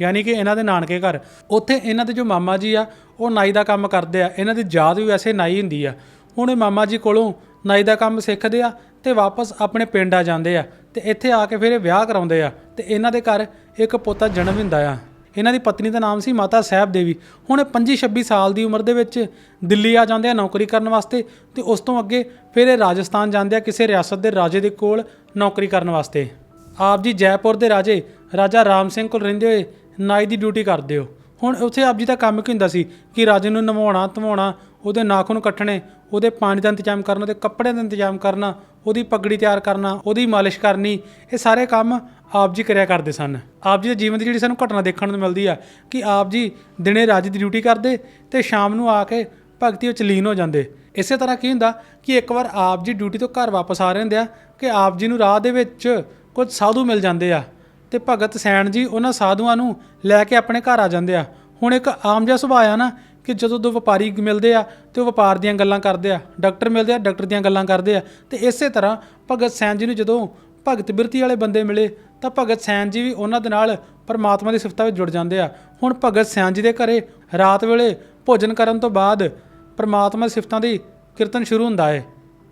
ਯਾਨੀ ਕਿ ਇਹਨਾਂ ਦੇ ਨਾਨਕੇ ਘਰ। ਉੱਥੇ ਇਹਨਾਂ ਦੇ ਜੋ ਮਾਮਾ ਜੀ ਆ, ਉਹ ਨਾਈ ਦਾ ਕੰਮ ਕਰਦੇ ਆ। ਇਹਨਾਂ ਦੀ ਜਾਤ ਵੀ ਵੈਸੇ ਨਾਈ ਹੁੰਦੀ ਆ। ਹੁਣ ਇਹ ਮਾਮਾ ਜੀ ਕੋਲੋਂ ਨਾਈ ਦਾ ਕੰਮ ਸਿੱਖਦੇ ਆ ਤੇ ਵਾਪਸ ਆਪਣੇ ਪਿੰਡ ਆ ਜਾਂਦੇ ਆ ਤੇ ਇੱਥੇ ਆ ਕੇ ਫਿਰ ਇਹ ਵਿਆਹ ਕਰਾਉਂਦੇ ਆ ਤੇ ਇਹਨਾਂ ਦੇ ਘਰ ਇੱਕ ਪੋਤਾ ਜਨਮ ਹੁੰਦਾ ਆ। ਇਹਨਾਂ ਦੀ ਪਤਨੀ ਦਾ ਨਾਮ ਸੀ ਮਾਤਾ ਸਾਹਿਬ ਦੇਵੀ। ਹੁਣ ਇਹ 25 26 ਸਾਲ ਦੀ ਉਮਰ ਦੇ ਵਿੱਚ ਦਿੱਲੀ ਆ ਜਾਂਦੇ ਆ ਨੌਕਰੀ ਕਰਨ ਵਾਸਤੇ ਤੇ ਉਸ ਤੋਂ ਅੱਗੇ ਫਿਰ ਇਹ ਰਾਜਸਥਾਨ ਜਾਂਦੇ ਆ ਕਿਸੇ ਰਿਆਸਤ ਦੇ ਰਾਜੇ ਦੇ ਕੋਲ ਨੌਕਰੀ ਕਰਨ ਵਾਸਤੇ। ਆਪ ਜੀ ਜੈਪੁਰ ਦੇ ਰਾਜੇ ਰਾਜਾ ਰਾਮ ਸਿੰਘ ਕੋਲ ਰਹਿੰਦੇ ਹੋਏ ਨਾਈ ਦੀ ਡਿਊਟੀ ਕਰਦੇ ਹੋ। ਹੁਣ ਉੱਥੇ ਆਪ ਜੀ ਦਾ ਕੰਮ ਕੀ ਹੁੰਦਾ ਸੀ ਕਿ ਰਾਜੇ ਨੂੰ ਨਵਾਉਣਾ, ਧਵਾਉਣਾ, ਉਹਦੇ ਨਾਖੂਨ ਕੱਟਣੇ, ਉਹਦੇ ਪਾਣੀ ਦਾ ਇੰਤਜ਼ਾਮ ਕਰਨਾ, ਉਹਦੇ ਕੱਪੜੇ ਦਾ ਇੰਤਜ਼ਾਮ ਕਰਨਾ, ਉਹਦੀ ਪਗੜੀ ਤਿਆਰ ਕਰਨਾ, ਉਹਦੀ ਮਾਲਿਸ਼ ਕਰਨੀ, ਇਹ ਸਾਰੇ ਕੰਮ ਆਪ ਜੀ ਕਰਿਆ ਕਰਦੇ ਸਨ। ਆਪ ਜੀ ਦੇ ਜੀਵਨ ਦੀ ਜਿਹੜੀ ਸਾਨੂੰ ਘਟਨਾ ਦੇਖਣ ਨੂੰ ਮਿਲਦੀ ਆ ਕਿ ਆਪ ਜੀ ਦਿਨੇ ਰਾਜ ਦੀ ਡਿਊਟੀ ਕਰਦੇ ਤੇ ਸ਼ਾਮ ਨੂੰ ਆ ਕੇ ਭਗਤੀ ਵਿੱਚ ਲੀਨ ਹੋ ਜਾਂਦੇ। ਇਸੇ ਤਰ੍ਹਾਂ ਕੀ ਹੁੰਦਾ ਕਿ ਇੱਕ ਵਾਰ ਆਪ ਜੀ ਡਿਊਟੀ ਤੋਂ ਘਰ ਵਾਪਸ ਆ ਰਹੇ ਹੁੰਦੇ ਆ ਕਿ ਆਪ ਜੀ ਨੂੰ ਰਾਹ ਦੇ ਵਿੱਚ ਕੁਝ ਸਾਧੂ ਮਿਲ ਜਾਂਦੇ ਆ ਤੇ ਭਗਤ ਸੈਣ ਜੀ ਉਹਨਾਂ ਸਾਧੂਆਂ ਨੂੰ ਲੈ ਕੇ ਆਪਣੇ ਘਰ ਆ ਜਾਂਦੇ ਆ। ਹੁਣ ਇੱਕ ਆਮ ਜਿਹਾ ਸੁਭਾਅ ਆ ਨਾ ਕਿ ਜਦੋਂ ਦੋ ਵਪਾਰੀ ਮਿਲਦੇ ਆ ਤੇ ਉਹ ਵਪਾਰ ਦੀਆਂ ਗੱਲਾਂ ਕਰਦੇ ਆ, ਡਾਕਟਰ ਮਿਲਦੇ ਆ, ਡਾਕਟਰ ਦੀਆਂ ਗੱਲਾਂ ਕਰਦੇ ਆ ਤੇ ਇਸੇ ਤਰ੍ਹਾਂ ਭਗਤ ਸੈਣ ਜੀ ਨੂੰ ਜਦੋਂ ਭਗਤ ਬਿਰਤੀ ਵਾਲੇ ਬੰਦੇ ਮਿਲੇ ਤਾਂ ਭਗਤ ਸੈਨ ਜੀ ਵੀ ਉਹਨਾਂ ਦੇ ਨਾਲ ਪਰਮਾਤਮਾ ਦੀ ਸਿਫਤਾਂ ਵਿੱਚ ਜੁੜ ਜਾਂਦੇ ਆ। ਹੁਣ ਭਗਤ ਸੈਣ ਜੀ ਦੇ ਘਰੇ ਰਾਤ ਵੇਲੇ ਭੋਜਨ ਕਰਨ ਤੋਂ ਬਾਅਦ ਪਰਮਾਤਮਾ ਦੀ ਸਿਫਤਾਂ ਦੀ ਕੀਰਤਨ ਸ਼ੁਰੂ ਹੁੰਦਾ ਹੈ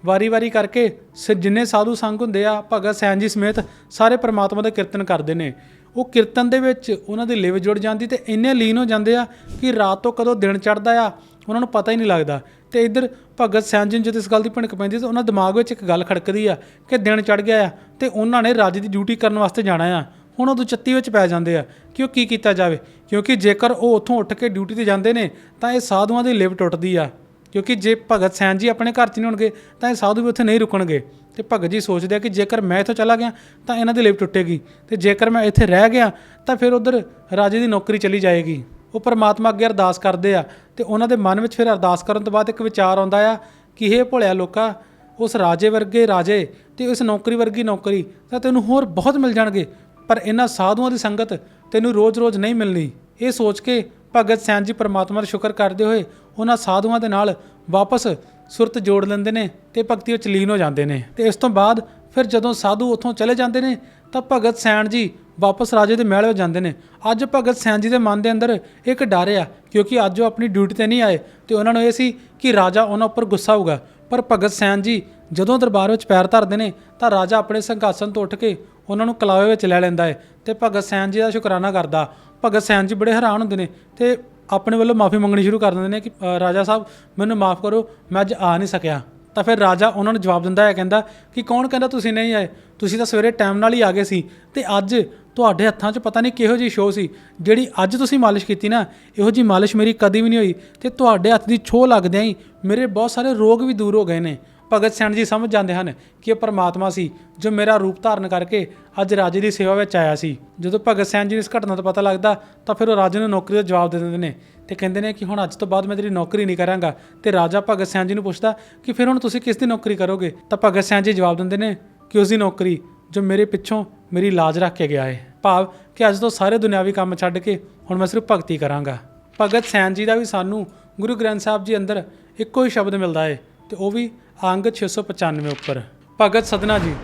ਵਾਰੀ-ਵਾਰੀ ਕਰਕੇ ਸ- ਜਿੰਨੇ ਸਾਧੂ ਸੰਗ ਹੁੰਦੇ ਆ, ਭਗਤ ਸੈਨ ਜੀ ਸਮੇਤ ਸਾਰੇ ਪਰਮਾਤਮਾ ਦਾ ਕੀਰਤਨ ਕਰਦੇ ਨੇ। ਉਹ ਕੀਰਤਨ ਦੇ ਵਿੱਚ ਉਹਨਾਂ ਦੀ ਲਿਵ ਜੁੜ ਜਾਂਦੀ ਤੇ ਇੰਨੇ ਲੀਨ ਹੋ ਜਾਂਦੇ ਆ ਕਿ ਰਾਤ ਤੋਂ ਕਦੋਂ ਦਿਨ ਚੜ੍ਹਦਾ ਆ, ਉਹਨਾਂ ਨੂੰ ਪਤਾ ਹੀ ਨਹੀਂ ਲੱਗਦਾ। ਤੇ ਇੱਧਰ ਭਗਤ ਸੈਣ ਜੀ ਨੂੰ ਜਦੋਂ ਇਸ ਗੱਲ ਦੀ ਭਣਕ ਪੈਂਦੀ ਤਾਂ ਉਹਨਾਂ ਦਿਮਾਗ ਵਿੱਚ ਇੱਕ ਗੱਲ ਖੜਕਦੀ ਆ ਕਿ ਦਿਨ ਚੜ੍ਹ ਗਿਆ ਆ ਤੇ ਉਹਨਾਂ ਨੇ ਰਾਜ ਦੀ ਡਿਊਟੀ ਕਰਨ ਵਾਸਤੇ ਜਾਣਾ ਆ। ਹੁਣ ਉਹ ਦੁਚੱਤੀ ਵਿੱਚ ਪੈ ਜਾਂਦੇ ਆ ਕਿ ਉਹ ਕੀ ਕੀਤਾ ਜਾਵੇ, ਕਿਉਂਕਿ ਜੇਕਰ ਉਹ ਉੱਥੋਂ ਉੱਠ ਕੇ ਡਿਊਟੀ ਤੇ ਜਾਂਦੇ ਨੇ ਤਾਂ ਇਹ ਸਾਧੂਆਂ ਦੀ ਲਿਵ ਟੁੱਟਦੀ ਆ। ਕਿਉਂਕਿ ਜੇ ਭਗਤ ਸੈਨ ਜੀ ਆਪਣੇ ਘਰ 'ਚ ਨਹੀਂ ਹੋਣਗੇ ਤਾਂ ਇਹ ਸਾਧੂ ਵੀ ਉੱਥੇ ਨਹੀਂ ਰੁਕਣਗੇ। ਤੇ ਭਗਤ ਜੀ ਸੋਚਦੇ ਆ ਕਿ ਜੇਕਰ ਮੈਂ ਇੱਥੋਂ ਚਲਾ ਗਿਆ ਤਾਂ ਇਹਨਾਂ ਦੀ ਲਿਵ ਟੁੱਟੇਗੀ ਤੇ ਜੇਕਰ ਮੈਂ ਇੱਥੇ ਰਹਿ ਗਿਆ ਤਾਂ ਫਿਰ ਉਧਰ ਰਾਜੇ ਦੀ ਨੌਕਰੀ ਚਲੀ ਜਾਏਗੀ। ਉਹ ਪਰਮਾਤਮਾ ਅੱਗੇ ਅਰਦਾਸ ਕਰਦੇ ਆ ਤੇ ਉਹਨਾਂ ਦੇ ਮਨ ਵਿੱਚ ਫਿਰ ਅਰਦਾਸ ਕਰਨ ਤੋਂ ਬਾਅਦ ਇੱਕ ਵਿਚਾਰ ਆਉਂਦਾ ਆ ਕਿ ਇਹ ਭੋਲਿਆ ਲੋਕਾ, ਉਸ ਰਾਜੇ ਵਰਗੇ ਰਾਜੇ ਤੇ ਉਸ ਨੌਕਰੀ ਵਰਗੀ ਨੌਕਰੀ, ਤਾਂ ਤੈਨੂੰ ਹੋਰ ਬਹੁਤ ਮਿਲ ਜਾਣਗੇ, ਪਰ ਇਹਨਾਂ ਸਾਧੂਆਂ ਦੀ ਸੰਗਤ ਤੈਨੂੰ ਰੋਜ਼-ਰੋਜ਼ ਨਹੀਂ ਮਿਲਣੀ। ਇਹ ਸੋਚ ਕੇ ਭਗਤ ਸੈਨ ਜੀ ਪਰਮਾਤਮਾ ਦਾ ਸ਼ੁਕਰ ਕਰਦੇ ਹੋਏ ਉਹਨਾਂ ਸਾਧੂਆਂ ਦੇ ਨਾਲ ਵਾਪਸ ਸੁਰਤ ਜੋੜ ਲੈਂਦੇ ਨੇ ਤੇ ਭਗਤੀ ਵਿੱਚ ਲੀਨ ਹੋ ਜਾਂਦੇ ਨੇ। ਤੇ ਇਸ ਤੋਂ ਬਾਅਦ ਫਿਰ ਜਦੋਂ ਸਾਧੂ ਉੱਥੋਂ ਚਲੇ ਜਾਂਦੇ ਨੇ ਤਾਂ ਭਗਤ ਸੈਣ ਜੀ ਵਾਪਸ ਰਾਜੇ ਦੇ ਮਹਿਲ ਵਿੱਚ ਜਾਂਦੇ ਨੇ। ਅੱਜ ਭਗਤ ਸੈਨ ਜੀ ਦੇ ਮਨ ਦੇ ਅੰਦਰ ਇੱਕ ਡਰ ਆ, ਕਿਉਂਕਿ ਅੱਜ ਉਹ ਆਪਣੀ ਡਿਊਟੀ ਤੇ ਨਹੀਂ ਆਏ, ਤੇ ਉਹਨਾਂ ਨੂੰ ਇਹ ਸੀ ਕਿ ਰਾਜਾ ਉਹਨਾਂ ਉੱਪਰ ਗੁੱਸਾ ਹੋਊਗਾ। ਪਰ ਭਗਤ ਸੈਨ ਜੀ ਜਦੋਂ ਦਰਬਾਰ ਵਿੱਚ ਪੈਰ ਧਰਦੇ ਨੇ, ਤਾਂ ਰਾਜਾ ਆਪਣੇ ਸੰਘਾਸਨ ਤੋਂ ਉੱਠ ਕੇ ਉਹਨਾਂ ਨੂੰ ਕਲਾਵੇ ਵਿੱਚ ਲੈ ਲੈਂਦਾ ਹੈ ਤੇ ਭਗਤ ਸੈਨ ਜੀ ਦਾ ਸ਼ੁਕਰਾਨਾ ਕਰਦਾ। ਭਗਤ ਸੈਨ ਜੀ ਬੜੇ ਹੈਰਾਨ ਹੁੰਦੇ ਨੇ ਤੇ ਆਪਣੇ ਵੱਲੋਂ ਮਾਫੀ ਮੰਗਣੀ ਸ਼ੁਰੂ ਕਰ ਦਿੰਦੇ ਨੇ ਕਿ ਰਾਜਾ ਸਾਹਿਬ, ਮੈਨੂੰ ਮਾਫ ਕਰੋ, ਮੈਂ ਅੱਜ ਆ ਨਹੀਂ ਸਕਿਆ। ਤਾਂ ਫਿਰ ਰਾਜਾ ਉਹਨਾਂ ਨੂੰ ਜਵਾਬ ਦਿੰਦਾ ਹੈ, ਕਹਿੰਦਾ ਕਿ ਕੌਣ ਕਹਿੰਦਾ ਤੁਸੀਂ ਨਹੀਂ ਆਏ? ਤੁਸੀਂ ਤਾਂ ਸਵੇਰੇ ਟਾਈਮ ਨਾਲ ਹੀ ਆ ਗਏ ਸੀ। ਤੇ ਅੱਜ ਤੁਹਾਡੇ ਹੱਥਾਂ 'ਚ ਪਤਾ ਨਹੀਂ ਕਿਹੋ ਜਿਹੀ ਸ਼ੋਅ ਸੀ, ਜਿਹੜੀ ਅੱਜ ਤੁਸੀਂ ਮਾਲਿਸ਼ ਕੀਤੀ ਨਾ, ਇਹੋ ਜਿਹੀ ਮਾਲਿਸ਼ ਮੇਰੀ ਕਦੀ ਵੀ ਨਹੀਂ ਹੋਈ। ਤੇ ਤੁਹਾਡੇ ਹੱਥ ਦੀ ਛੋਹ ਲੱਗਦਿਆਂ ਹੀ ਮੇਰੇ ਬਹੁਤ ਸਾਰੇ ਰੋਗ ਵੀ ਦੂਰ ਹੋ ਗਏ ਨੇ। ਭਗਤ ਸੈਣ ਜੀ ਸਮਝ ਜਾਂਦੇ ਹਨ ਕਿ ਇਹ ਪਰਮਾਤਮਾ ਸੀ ਜੋ ਮੇਰਾ ਰੂਪ ਧਾਰਨ ਕਰਕੇ ਅੱਜ ਰਾਜੇ ਦੀ ਸੇਵਾ ਵਿੱਚ ਆਇਆ ਸੀ। ਜਦੋਂ ਭਗਤ ਸੈਣ ਜੀ ਨੂੰ ਇਸ ਘਟਨਾ ਦਾ ਪਤਾ ਲੱਗਦਾ ਤਾਂ ਫਿਰ ਉਹ ਰਾਜੇ ਨੂੰ ਨੌਕਰੀ ਦਾ ਜਵਾਬ ਦੇ ਦਿੰਦੇ ਨੇ ਤੇ ਕਹਿੰਦੇ ਨੇ ਕਿ ਹੁਣ ਅੱਜ ਤੋਂ ਬਾਅਦ ਮੈਂ ਤੇਰੀ ਨੌਕਰੀ ਨਹੀਂ ਕਰਾਂਗਾ ਤੇ ਰਾਜਾ ਭਗਤ ਸੈਣ ਜੀ ਨੂੰ ਪੁੱਛਦਾ ਕਿ ਫਿਰ ਹੁਣ ਤੁਸੀਂ ਕਿਸ ਦੀ ਨੌਕਰੀ ਕਰੋਗੇ? ਤਾਂ ਭਗਤ ਸੈਣ ਜੀ ਜਵਾਬ ਦਿੰਦੇ ਨੇ ਕਿ ਉਸ ਦੀ ਨੌਕਰੀ ਜੋ ਮੇਰੇ ਪਿੱਛੋਂ ਮੇਰੀ ਲਾਜ ਰੱਖ ਕੇ ਗਿਆ ਹੈ ਭਾਵ ਕਿ ਅੱਜ ਤੋਂ ਸਾਰੇ ਦੁਨਿਆਵੀ ਕੰਮ ਛੱਡ ਕੇ ਹੁਣ ਮੈਂ ਸਿਰਫ ਭਗਤੀ ਕਰਾਂਗਾ। ਭਗਤ ਸੈਨ ਜੀ ਦਾ ਵੀ ਸਾਨੂੰ ਗੁਰੂ ਗ੍ਰੰਥ ਸਾਹਿਬ ਜੀ ਅੰਦਰ ਇੱਕੋ ਹੀ ਸ਼ਬਦ ਮਿਲਦਾ ਹੈ ਤੇ ਉਹ ਵੀ ਅੰਗ 695 ਉੱਪਰ। ਭਗਤ ਸਦਨਾ ਜੀ,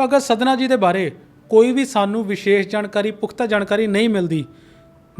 ਭਗਤ ਸਦਨਾ ਜੀ ਦੇ ਬਾਰੇ ਕੋਈ ਵੀ ਸਾਨੂੰ ਵਿਸ਼ੇਸ਼ ਜਾਣਕਾਰੀ, ਪੁਖਤਾ ਜਾਣਕਾਰੀ ਨਹੀਂ ਮਿਲਦੀ।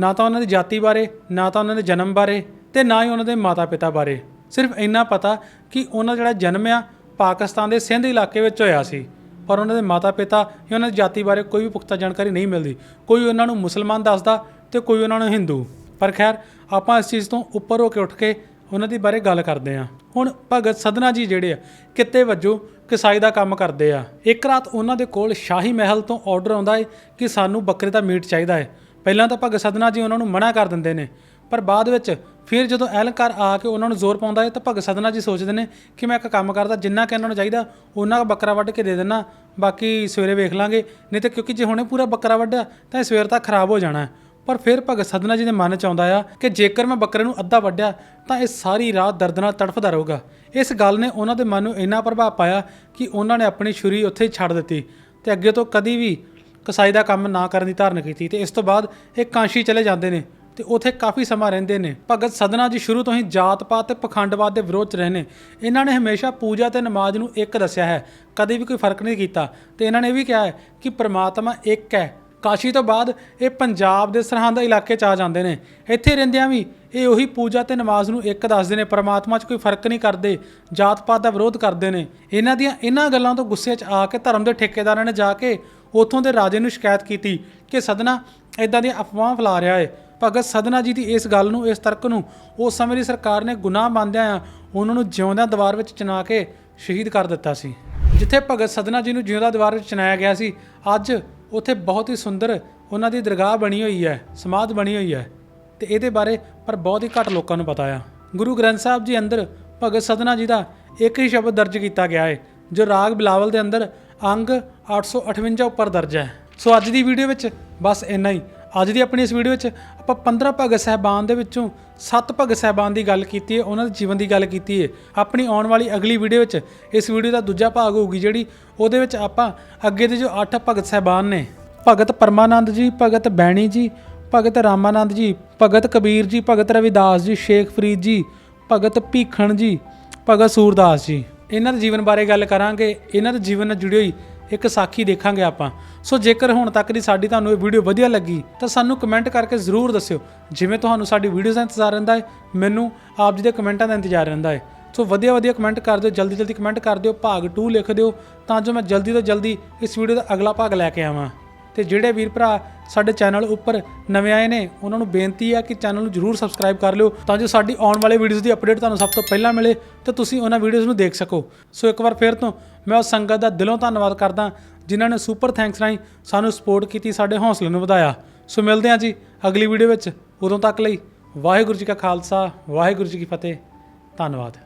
ਨਾ ਤਾਂ ਉਹਨਾਂ ਦੀ ਜਾਤੀ ਬਾਰੇ, ਨਾ ਤਾਂ ਉਹਨਾਂ ਦੇ ਜਨਮ ਬਾਰੇ ਤੇ ਨਾ ਹੀ ਉਹਨਾਂ ਦੇ ਮਾਤਾ-ਪਿਤਾ ਬਾਰੇ। ਸਿਰਫ ਇੰਨਾ ਪਤਾ ਕਿ ਉਹਨਾਂ ਦਾ ਜਿਹੜਾ ਜਨਮ ਆ, ਪਾਕਿਸਤਾਨ ਦੇ ਸਿੰਧ ਇਲਾਕੇ ਵਿੱਚ ਹੋਇਆ ਸੀ। ਪਰ ਉਹਨਾਂ ਦੇ ਮਾਤਾ-ਪਿਤਾ ਜਾਂ ਉਹਨਾਂ ਦੀ ਜਾਤੀ ਬਾਰੇ ਕੋਈ ਵੀ ਪੁਖਤਾ ਜਾਣਕਾਰੀ ਨਹੀਂ ਮਿਲਦੀ। ਕੋਈ ਉਹਨਾਂ ਨੂੰ ਮੁਸਲਮਾਨ ਦੱਸਦਾ ਤੇ ਕੋਈ ਉਹਨਾਂ ਨੂੰ ਹਿੰਦੂ। ਪਰ ਖੈਰ, ਆਪਾਂ ਇਸ ਚੀਜ਼ ਤੋਂ ਉੱਪਰ ਹੋ ਕੇ ਉੱਠ ਕੇ ਉਹਨਾਂ ਦੀ ਬਾਰੇ ਗੱਲ ਕਰਦੇ ਹਾਂ। ਹੁਣ ਭਗਤ ਸਦਨਾ ਜੀ ਜਿਹੜੇ ਆ, ਕਿਤੇ ਵਜੋਂ ਕਿਸਾਈ ਦਾ ਕੰਮ ਕਰਦੇ ਆ। ਇੱਕ ਰਾਤ ਉਹਨਾਂ ਦੇ ਕੋਲ ਸ਼ਾਹੀ ਮਹਿਲ ਤੋਂ ਆਰਡਰ ਆਉਂਦਾ ਹੈ ਕਿ ਸਾਨੂੰ ਬੱਕਰੇ ਦਾ ਮੀਟ ਚਾਹੀਦਾ ਹੈ ਪਹਿਲਾਂ ਤਾਂ ਭਗਤ ਸਦਨਾ ਜੀ ਉਹਨਾਂ ਨੂੰ ਮਨਾ ਕਰ ਦਿੰਦੇ ਨੇ, ਪਰ ਬਾਅਦ ਵਿੱਚ ਫਿਰ ਜਦੋਂ ਐਲਕਾਰ ਆ ਕੇ ਉਹਨਾਂ ਨੂੰ ਜ਼ੋਰ ਪਾਉਂਦਾ ਹੈ ਤਾਂ ਭਗਤ ਸਦਨਾ ਜੀ ਸੋਚਦੇ ਨੇ ਕਿ ਮੈਂ ਇੱਕ ਕੰਮ ਕਰਦਾ, ਜਿੰਨਾ ਕਿ ਇਹਨਾਂ ਨੂੰ ਚਾਹੀਦਾ, ਉਹਨਾਂ ਦਾ ਬੱਕਰਾ ਵੱਢ ਕੇ ਦੇ ਦੇਣਾ ਬਾਕੀ ਸਵੇਰੇ ਵੇਖ ਲਾਂਗੇ, ਨਹੀਂ ਤਾਂ ਕਿਉਂਕਿ ਜੇ ਹੁਣੇ ਪੂਰਾ ਬੱਕਰਾ ਵੱਢਿਆ ਤਾਂ ਇਹ ਸਵੇਰ ਤੱਕ ਖਰਾਬ ਹੋ ਜਾਣਾ। ਹੈ। ਪਰ ਫਿਰ ਭਗਤ ਸਦਨਾ ਜੀ ਦੇ ਮਨ 'ਚ ਆਉਂਦਾ ਆ ਕਿ ਜੇਕਰ ਮੈਂ ਬੱਕਰੇ ਨੂੰ ਅੱਧਾ ਵੱਢਿਆ, ਤਾਂ ਇਹ ਸਾਰੀ ਰਾਤ ਦਰਦ ਨਾਲ ਤੜਫਦਾ ਰਹੂਗਾ। ਇਸ ਗੱਲ ਨੇ ਉਹਨਾਂ ਦੇ ਮਨ ਨੂੰ ਇੰਨਾ ਪ੍ਰਭਾਵ ਪਾਇਆ ਕਿ ਉਹਨਾਂ ਨੇ ਆਪਣੀ ਛੁਰੀ ਉੱਥੇ ਹੀ ਛੱਡ ਦਿੱਤੀ ਤੇ ਅੱਗੇ ਤੋਂ ਕਦੀ ਵੀ ਕਸਾਈ ਦਾ ਕੰਮ ਨਾ ਕਰਨ ਦੀ ਧਾਰਨ ਕੀਤੀ ਤੇ ਇਸ ਤੋਂ ਬਾਅਦ ਇਹ ਕਾਂਸ਼ੀ ਚਲੇ ਜਾਂਦੇ ਨੇ ਤੇ ਉਥੇ ਕਾਫੀ ਸਮਾਂ ਰਹਿੰਦੇ ਨੇ। ਭਗਤ ਸਦਨਾ ਜੀ ਸ਼ੁਰੂ ਤੋਂ ਹੀ ਜਾਤ ਪਾਤ ਤੇ ਪਖੰਡਵਾਦ ਦੇ ਵਿਰੋਧ 'ਚ ਰਹੇ ਨੇ। ਇਹਨਾਂ ਨੇ ਹਮੇਸ਼ਾ ਪੂਜਾ ਤੇ ਨਮਾਜ਼ ਨੂੰ ਇੱਕ ਦੱਸਿਆ ਹੈ। ਕਦੇ ਵੀ ਕੋਈ ਫ਼ਰਕ ਨਹੀਂ ਕੀਤਾ ਤੇ ਇਹਨਾਂ ਨੇ ਇਹ ਵੀ ਕਿਹਾ ਹੈ ਕਿ ਪ੍ਰਮਾਤਮਾ ਇੱਕ ਹੈ ਕਾਸ਼ੀ ਤੋਂ ਬਾਅਦ ਇਹ ਪੰਜਾਬ ਦੇ ਸਰਹੰਦ ਇਲਾਕੇ 'ਚ ਆ ਜਾਂਦੇ ਨੇ। ਇੱਥੇ ਰਹਿੰਦਿਆਂ ਵੀ ਇਹ ਉਹੀ ਪੂਜਾ ਤੇ ਨਮਾਜ਼ ਨੂੰ ਇੱਕ ਦੱਸਦੇ ਨੇ, ਪਰਮਾਤਮਾ 'ਚ ਕੋਈ ਫ਼ਰਕ ਨਹੀਂ ਕਰਦੇ ਜਾਤ ਪਾਤ ਦਾ ਵਿਰੋਧ ਕਰਦੇ ਨੇ। ਇਹਨਾਂ ਦੀਆਂ ਇਹਨਾਂ ਗੱਲਾਂ ਤੋਂ ਗੁੱਸੇ 'ਚ ਆ ਕੇ ਧਰਮ ਦੇ ਠੇਕੇਦਾਰਾਂ ਨੇ ਜਾ ਕੇ ਉਥੋਂ ਦੇ ਰਾਜੇ ਨੂੰ ਸ਼ਿਕਾਇਤ ਕੀਤੀ ਕਿ ਸਦਨਾ ਇਦਾਂ ਦੀਆਂ ਅਫਵਾਹਾਂ ਫੈਲਾ ਰਿਹਾ ਹੈ ਭਗਤ ਸਦਨਾ ਜੀ ਦੀ ਇਸ ਗੱਲ ਨੂੰ, ਇਸ ਤਰਕ ਨੂੰ ਉਸ ਸਮੇਂ ਦੀ ਸਰਕਾਰ ਨੇ ਗੁਨਾਹ ਮੰਨਦਿਆਂ ਆ ਉਹਨਾਂ ਨੂੰ ਜਿਉਂਦਿਆਂ ਦੀਵਾਰ ਵਿੱਚ ਚਿਣਾ ਕੇ ਸ਼ਹੀਦ ਕਰ ਦਿੱਤਾ ਸੀ। ਜਿੱਥੇ ਭਗਤ ਸਦਨਾ ਜੀ ਨੂੰ ਜਿਉਂਦਾ ਦੀਵਾਰ ਵਿੱਚ ਚਿਣਾਇਆ ਗਿਆ ਸੀ, ਅੱਜ ਉੱਥੇ ਬਹੁਤ ਹੀ ਸੁੰਦਰ ਉਹਨਾਂ ਦੀ ਦਰਗਾਹ ਬਣੀ ਹੋਈ ਹੈ, ਸਮਾਧ ਬਣੀ ਹੋਈ ਹੈ ਤੇ ਇਹਦੇ ਬਾਰੇ ਪਰ ਬਹੁਤ ਹੀ ਘੱਟ ਲੋਕਾਂ ਨੂੰ ਪਤਾ ਆ। ਗੁਰੂ ਗ੍ਰੰਥ ਸਾਹਿਬ ਜੀ ਅੰਦਰ ਭਗਤ ਸਦਨਾ ਜੀ ਦਾ ਇੱਕ ਹੀ ਸ਼ਬਦ ਦਰਜ ਕੀਤਾ ਗਿਆ ਹੈ, ਜੋ ਰਾਗ ਬਿਲਾਵਲ ਦੇ ਅੰਦਰ ਅੰਗ 858 ਉੱਪਰ ਦਰਜ ਹੈ। ਸੋ ਅੱਜ ਦੀ ਵੀਡੀਓ ਵਿੱਚ ਬਸ ਇੰਨਾ ਹੀ। ਅੱਜ ਦੀ ਆਪਣੀ ਇਸ ਵੀਡੀਓ ਵਿੱਚ ਆਪਾਂ 15 ਭਗਤ ਸਹਿਬਾਨ ਦੇ ਵਿੱਚੋਂ 7 ਭਗਤ ਸਹਿਬਾਨ ਦੀ ਗੱਲ ਕੀਤੀ ਹੈ, ਉਹਨਾਂ ਦੇ ਜੀਵਨ ਦੀ ਗੱਲ ਕੀਤੀ ਹੈ। ਆਪਣੀ ਆਉਣ ਵਾਲੀ ਅਗਲੀ ਵੀਡੀਓ ਵਿੱਚ ਇਸ ਵੀਡੀਓ ਦਾ ਦੂਜਾ ਭਾਗ ਹੋਊਗੀ ਜਿਹੜੀ ਉਹਦੇ ਵਿੱਚ ਆਪਾਂ ਅੱਗੇ ਦੇ ਜੋ 8 ਭਗਤ ਸਹਿਬਾਨ ਨੇ, ਭਗਤ ਪਰਮਾਨੰਦ ਜੀ, ਭਗਤ ਬੈਣੀ ਜੀ, ਭਗਤ ਰਾਮਾਨੰਦ ਜੀ, ਭਗਤ ਕਬੀਰ ਜੀ, ਭਗਤ ਰਵਿਦਾਸ ਜੀ, ਸ਼ੇਖ ਫਰੀਦ ਜੀ, ਭਗਤ ਭੀਖਣ ਜੀ, ਭਗਤ ਸੂਰਦਾਸ ਜੀ। ਇਹਨਾਂ ਦੇ ਜੀਵਨ ਬਾਰੇ ਗੱਲ ਕਰਾਂਗੇ। ਇਹਨਾਂ ਦੇ ਜੀਵਨ ਨਾਲ ਜੁੜੀ ਹੋਈ ਇੱਕ ਸਾਖੀ ਦੇਖਾਂਗੇ ਆਪਾਂ। ਸੋ ਜੇਕਰ ਹੁਣ ਤੱਕ ਦੀ ਸਾਡੀ ਤੁਹਾਨੂੰ ਇਹ ਵੀਡੀਓ ਵਧੀਆ ਲੱਗੀ, ਤਾਂ ਸਾਨੂੰ ਕਮੈਂਟ ਕਰਕੇ ਜ਼ਰੂਰ ਦੱਸਿਓ, ਜਿਵੇਂ ਤੁਹਾਨੂੰ ਸਾਡੀ ਵੀਡੀਓਜ਼ ਦਾ ਇੰਤਜ਼ਾਰ ਰਹਿੰਦਾ ਹੈ, ਮੈਨੂੰ ਆਪ ਜੀ ਦੇ ਕਮੈਂਟਾਂ ਦਾ ਇੰਤਜ਼ਾਰ ਰਹਿੰਦਾ ਹੈ। ਸੋ ਵਧੀਆ ਵਧੀਆ ਕਮੈਂਟ ਕਰ ਦਿਓ, ਜਲਦੀ ਜਲਦੀ ਕਮੈਂਟ ਕਰ ਦਿਓ, ਭਾਗ 2 ਲਿਖ ਦਿਓ, ਤਾਂ ਜੋ ਮੈਂ ਜਲਦੀ ਤੋਂ ਜਲਦੀ ਇਸ ਵੀਡੀਓ ਦਾ ਅਗਲਾ ਭਾਗ ਲੈ ਕੇ ਆਵਾਂ। ਤੇ ਜਿਹੜੇ ਵੀਰ ਭਰਾ ਸਾਡੇ ਚੈਨਲ ਉੱਪਰ ਨਵੇਂ ਆਏ ਨੇ, ਉਹਨਾਂ ਨੂੰ ਬੇਨਤੀ ਹੈ ਕਿ ਚੈਨਲ ਨੂੰ ਜਰੂਰ ਸਬਸਕ੍ਰਾਈਬ ਕਰ ਲਿਓ ਤਾਂ ਜੋ ਸਾਡੀ ਆਉਣ ਵਾਲੇ ਵੀਡੀਓਜ਼ ਦੀ ਅਪਡੇਟ ਤੁਹਾਨੂੰ ਸਭ ਤੋਂ ਪਹਿਲਾਂ ਮਿਲੇ ਤੇ ਤੁਸੀਂ ਉਹਨਾਂ ਵੀਡੀਓਜ਼ ਨੂੰ ਦੇਖ ਸਕੋ। ਸੋ ਇੱਕ ਵਾਰ ਫਿਰ ਤੋਂ ਮੈਂ ਉਸ ਸੰਗਤ ਦਾ ਦਿਲੋਂ ਧੰਨਵਾਦ ਕਰਦਾ ਜਿਨ੍ਹਾਂ ਨੇ ਸੁਪਰ ਥੈਂਕਸ ਰਾਹੀਂ ਸਾਨੂੰ ਸਪੋਰਟ ਕੀਤੀ, ਸਾਡੇ ਹੌਸਲੇ ਨੂੰ ਵਧਾਇਆ। ਸੋ ਮਿਲਦੇ ਹਾਂ ਜੀ ਅਗਲੀ ਵੀਡੀਓ ਵਿੱਚ। ਉਦੋਂ ਤੱਕ ਲਈ ਵਾਹਿਗੁਰੂ ਜੀ ਕਾ ਖਾਲਸਾ, ਵਾਹਿਗੁਰੂ ਜੀ ਕੀ ਫਤਿਹ। ਧੰਨਵਾਦ।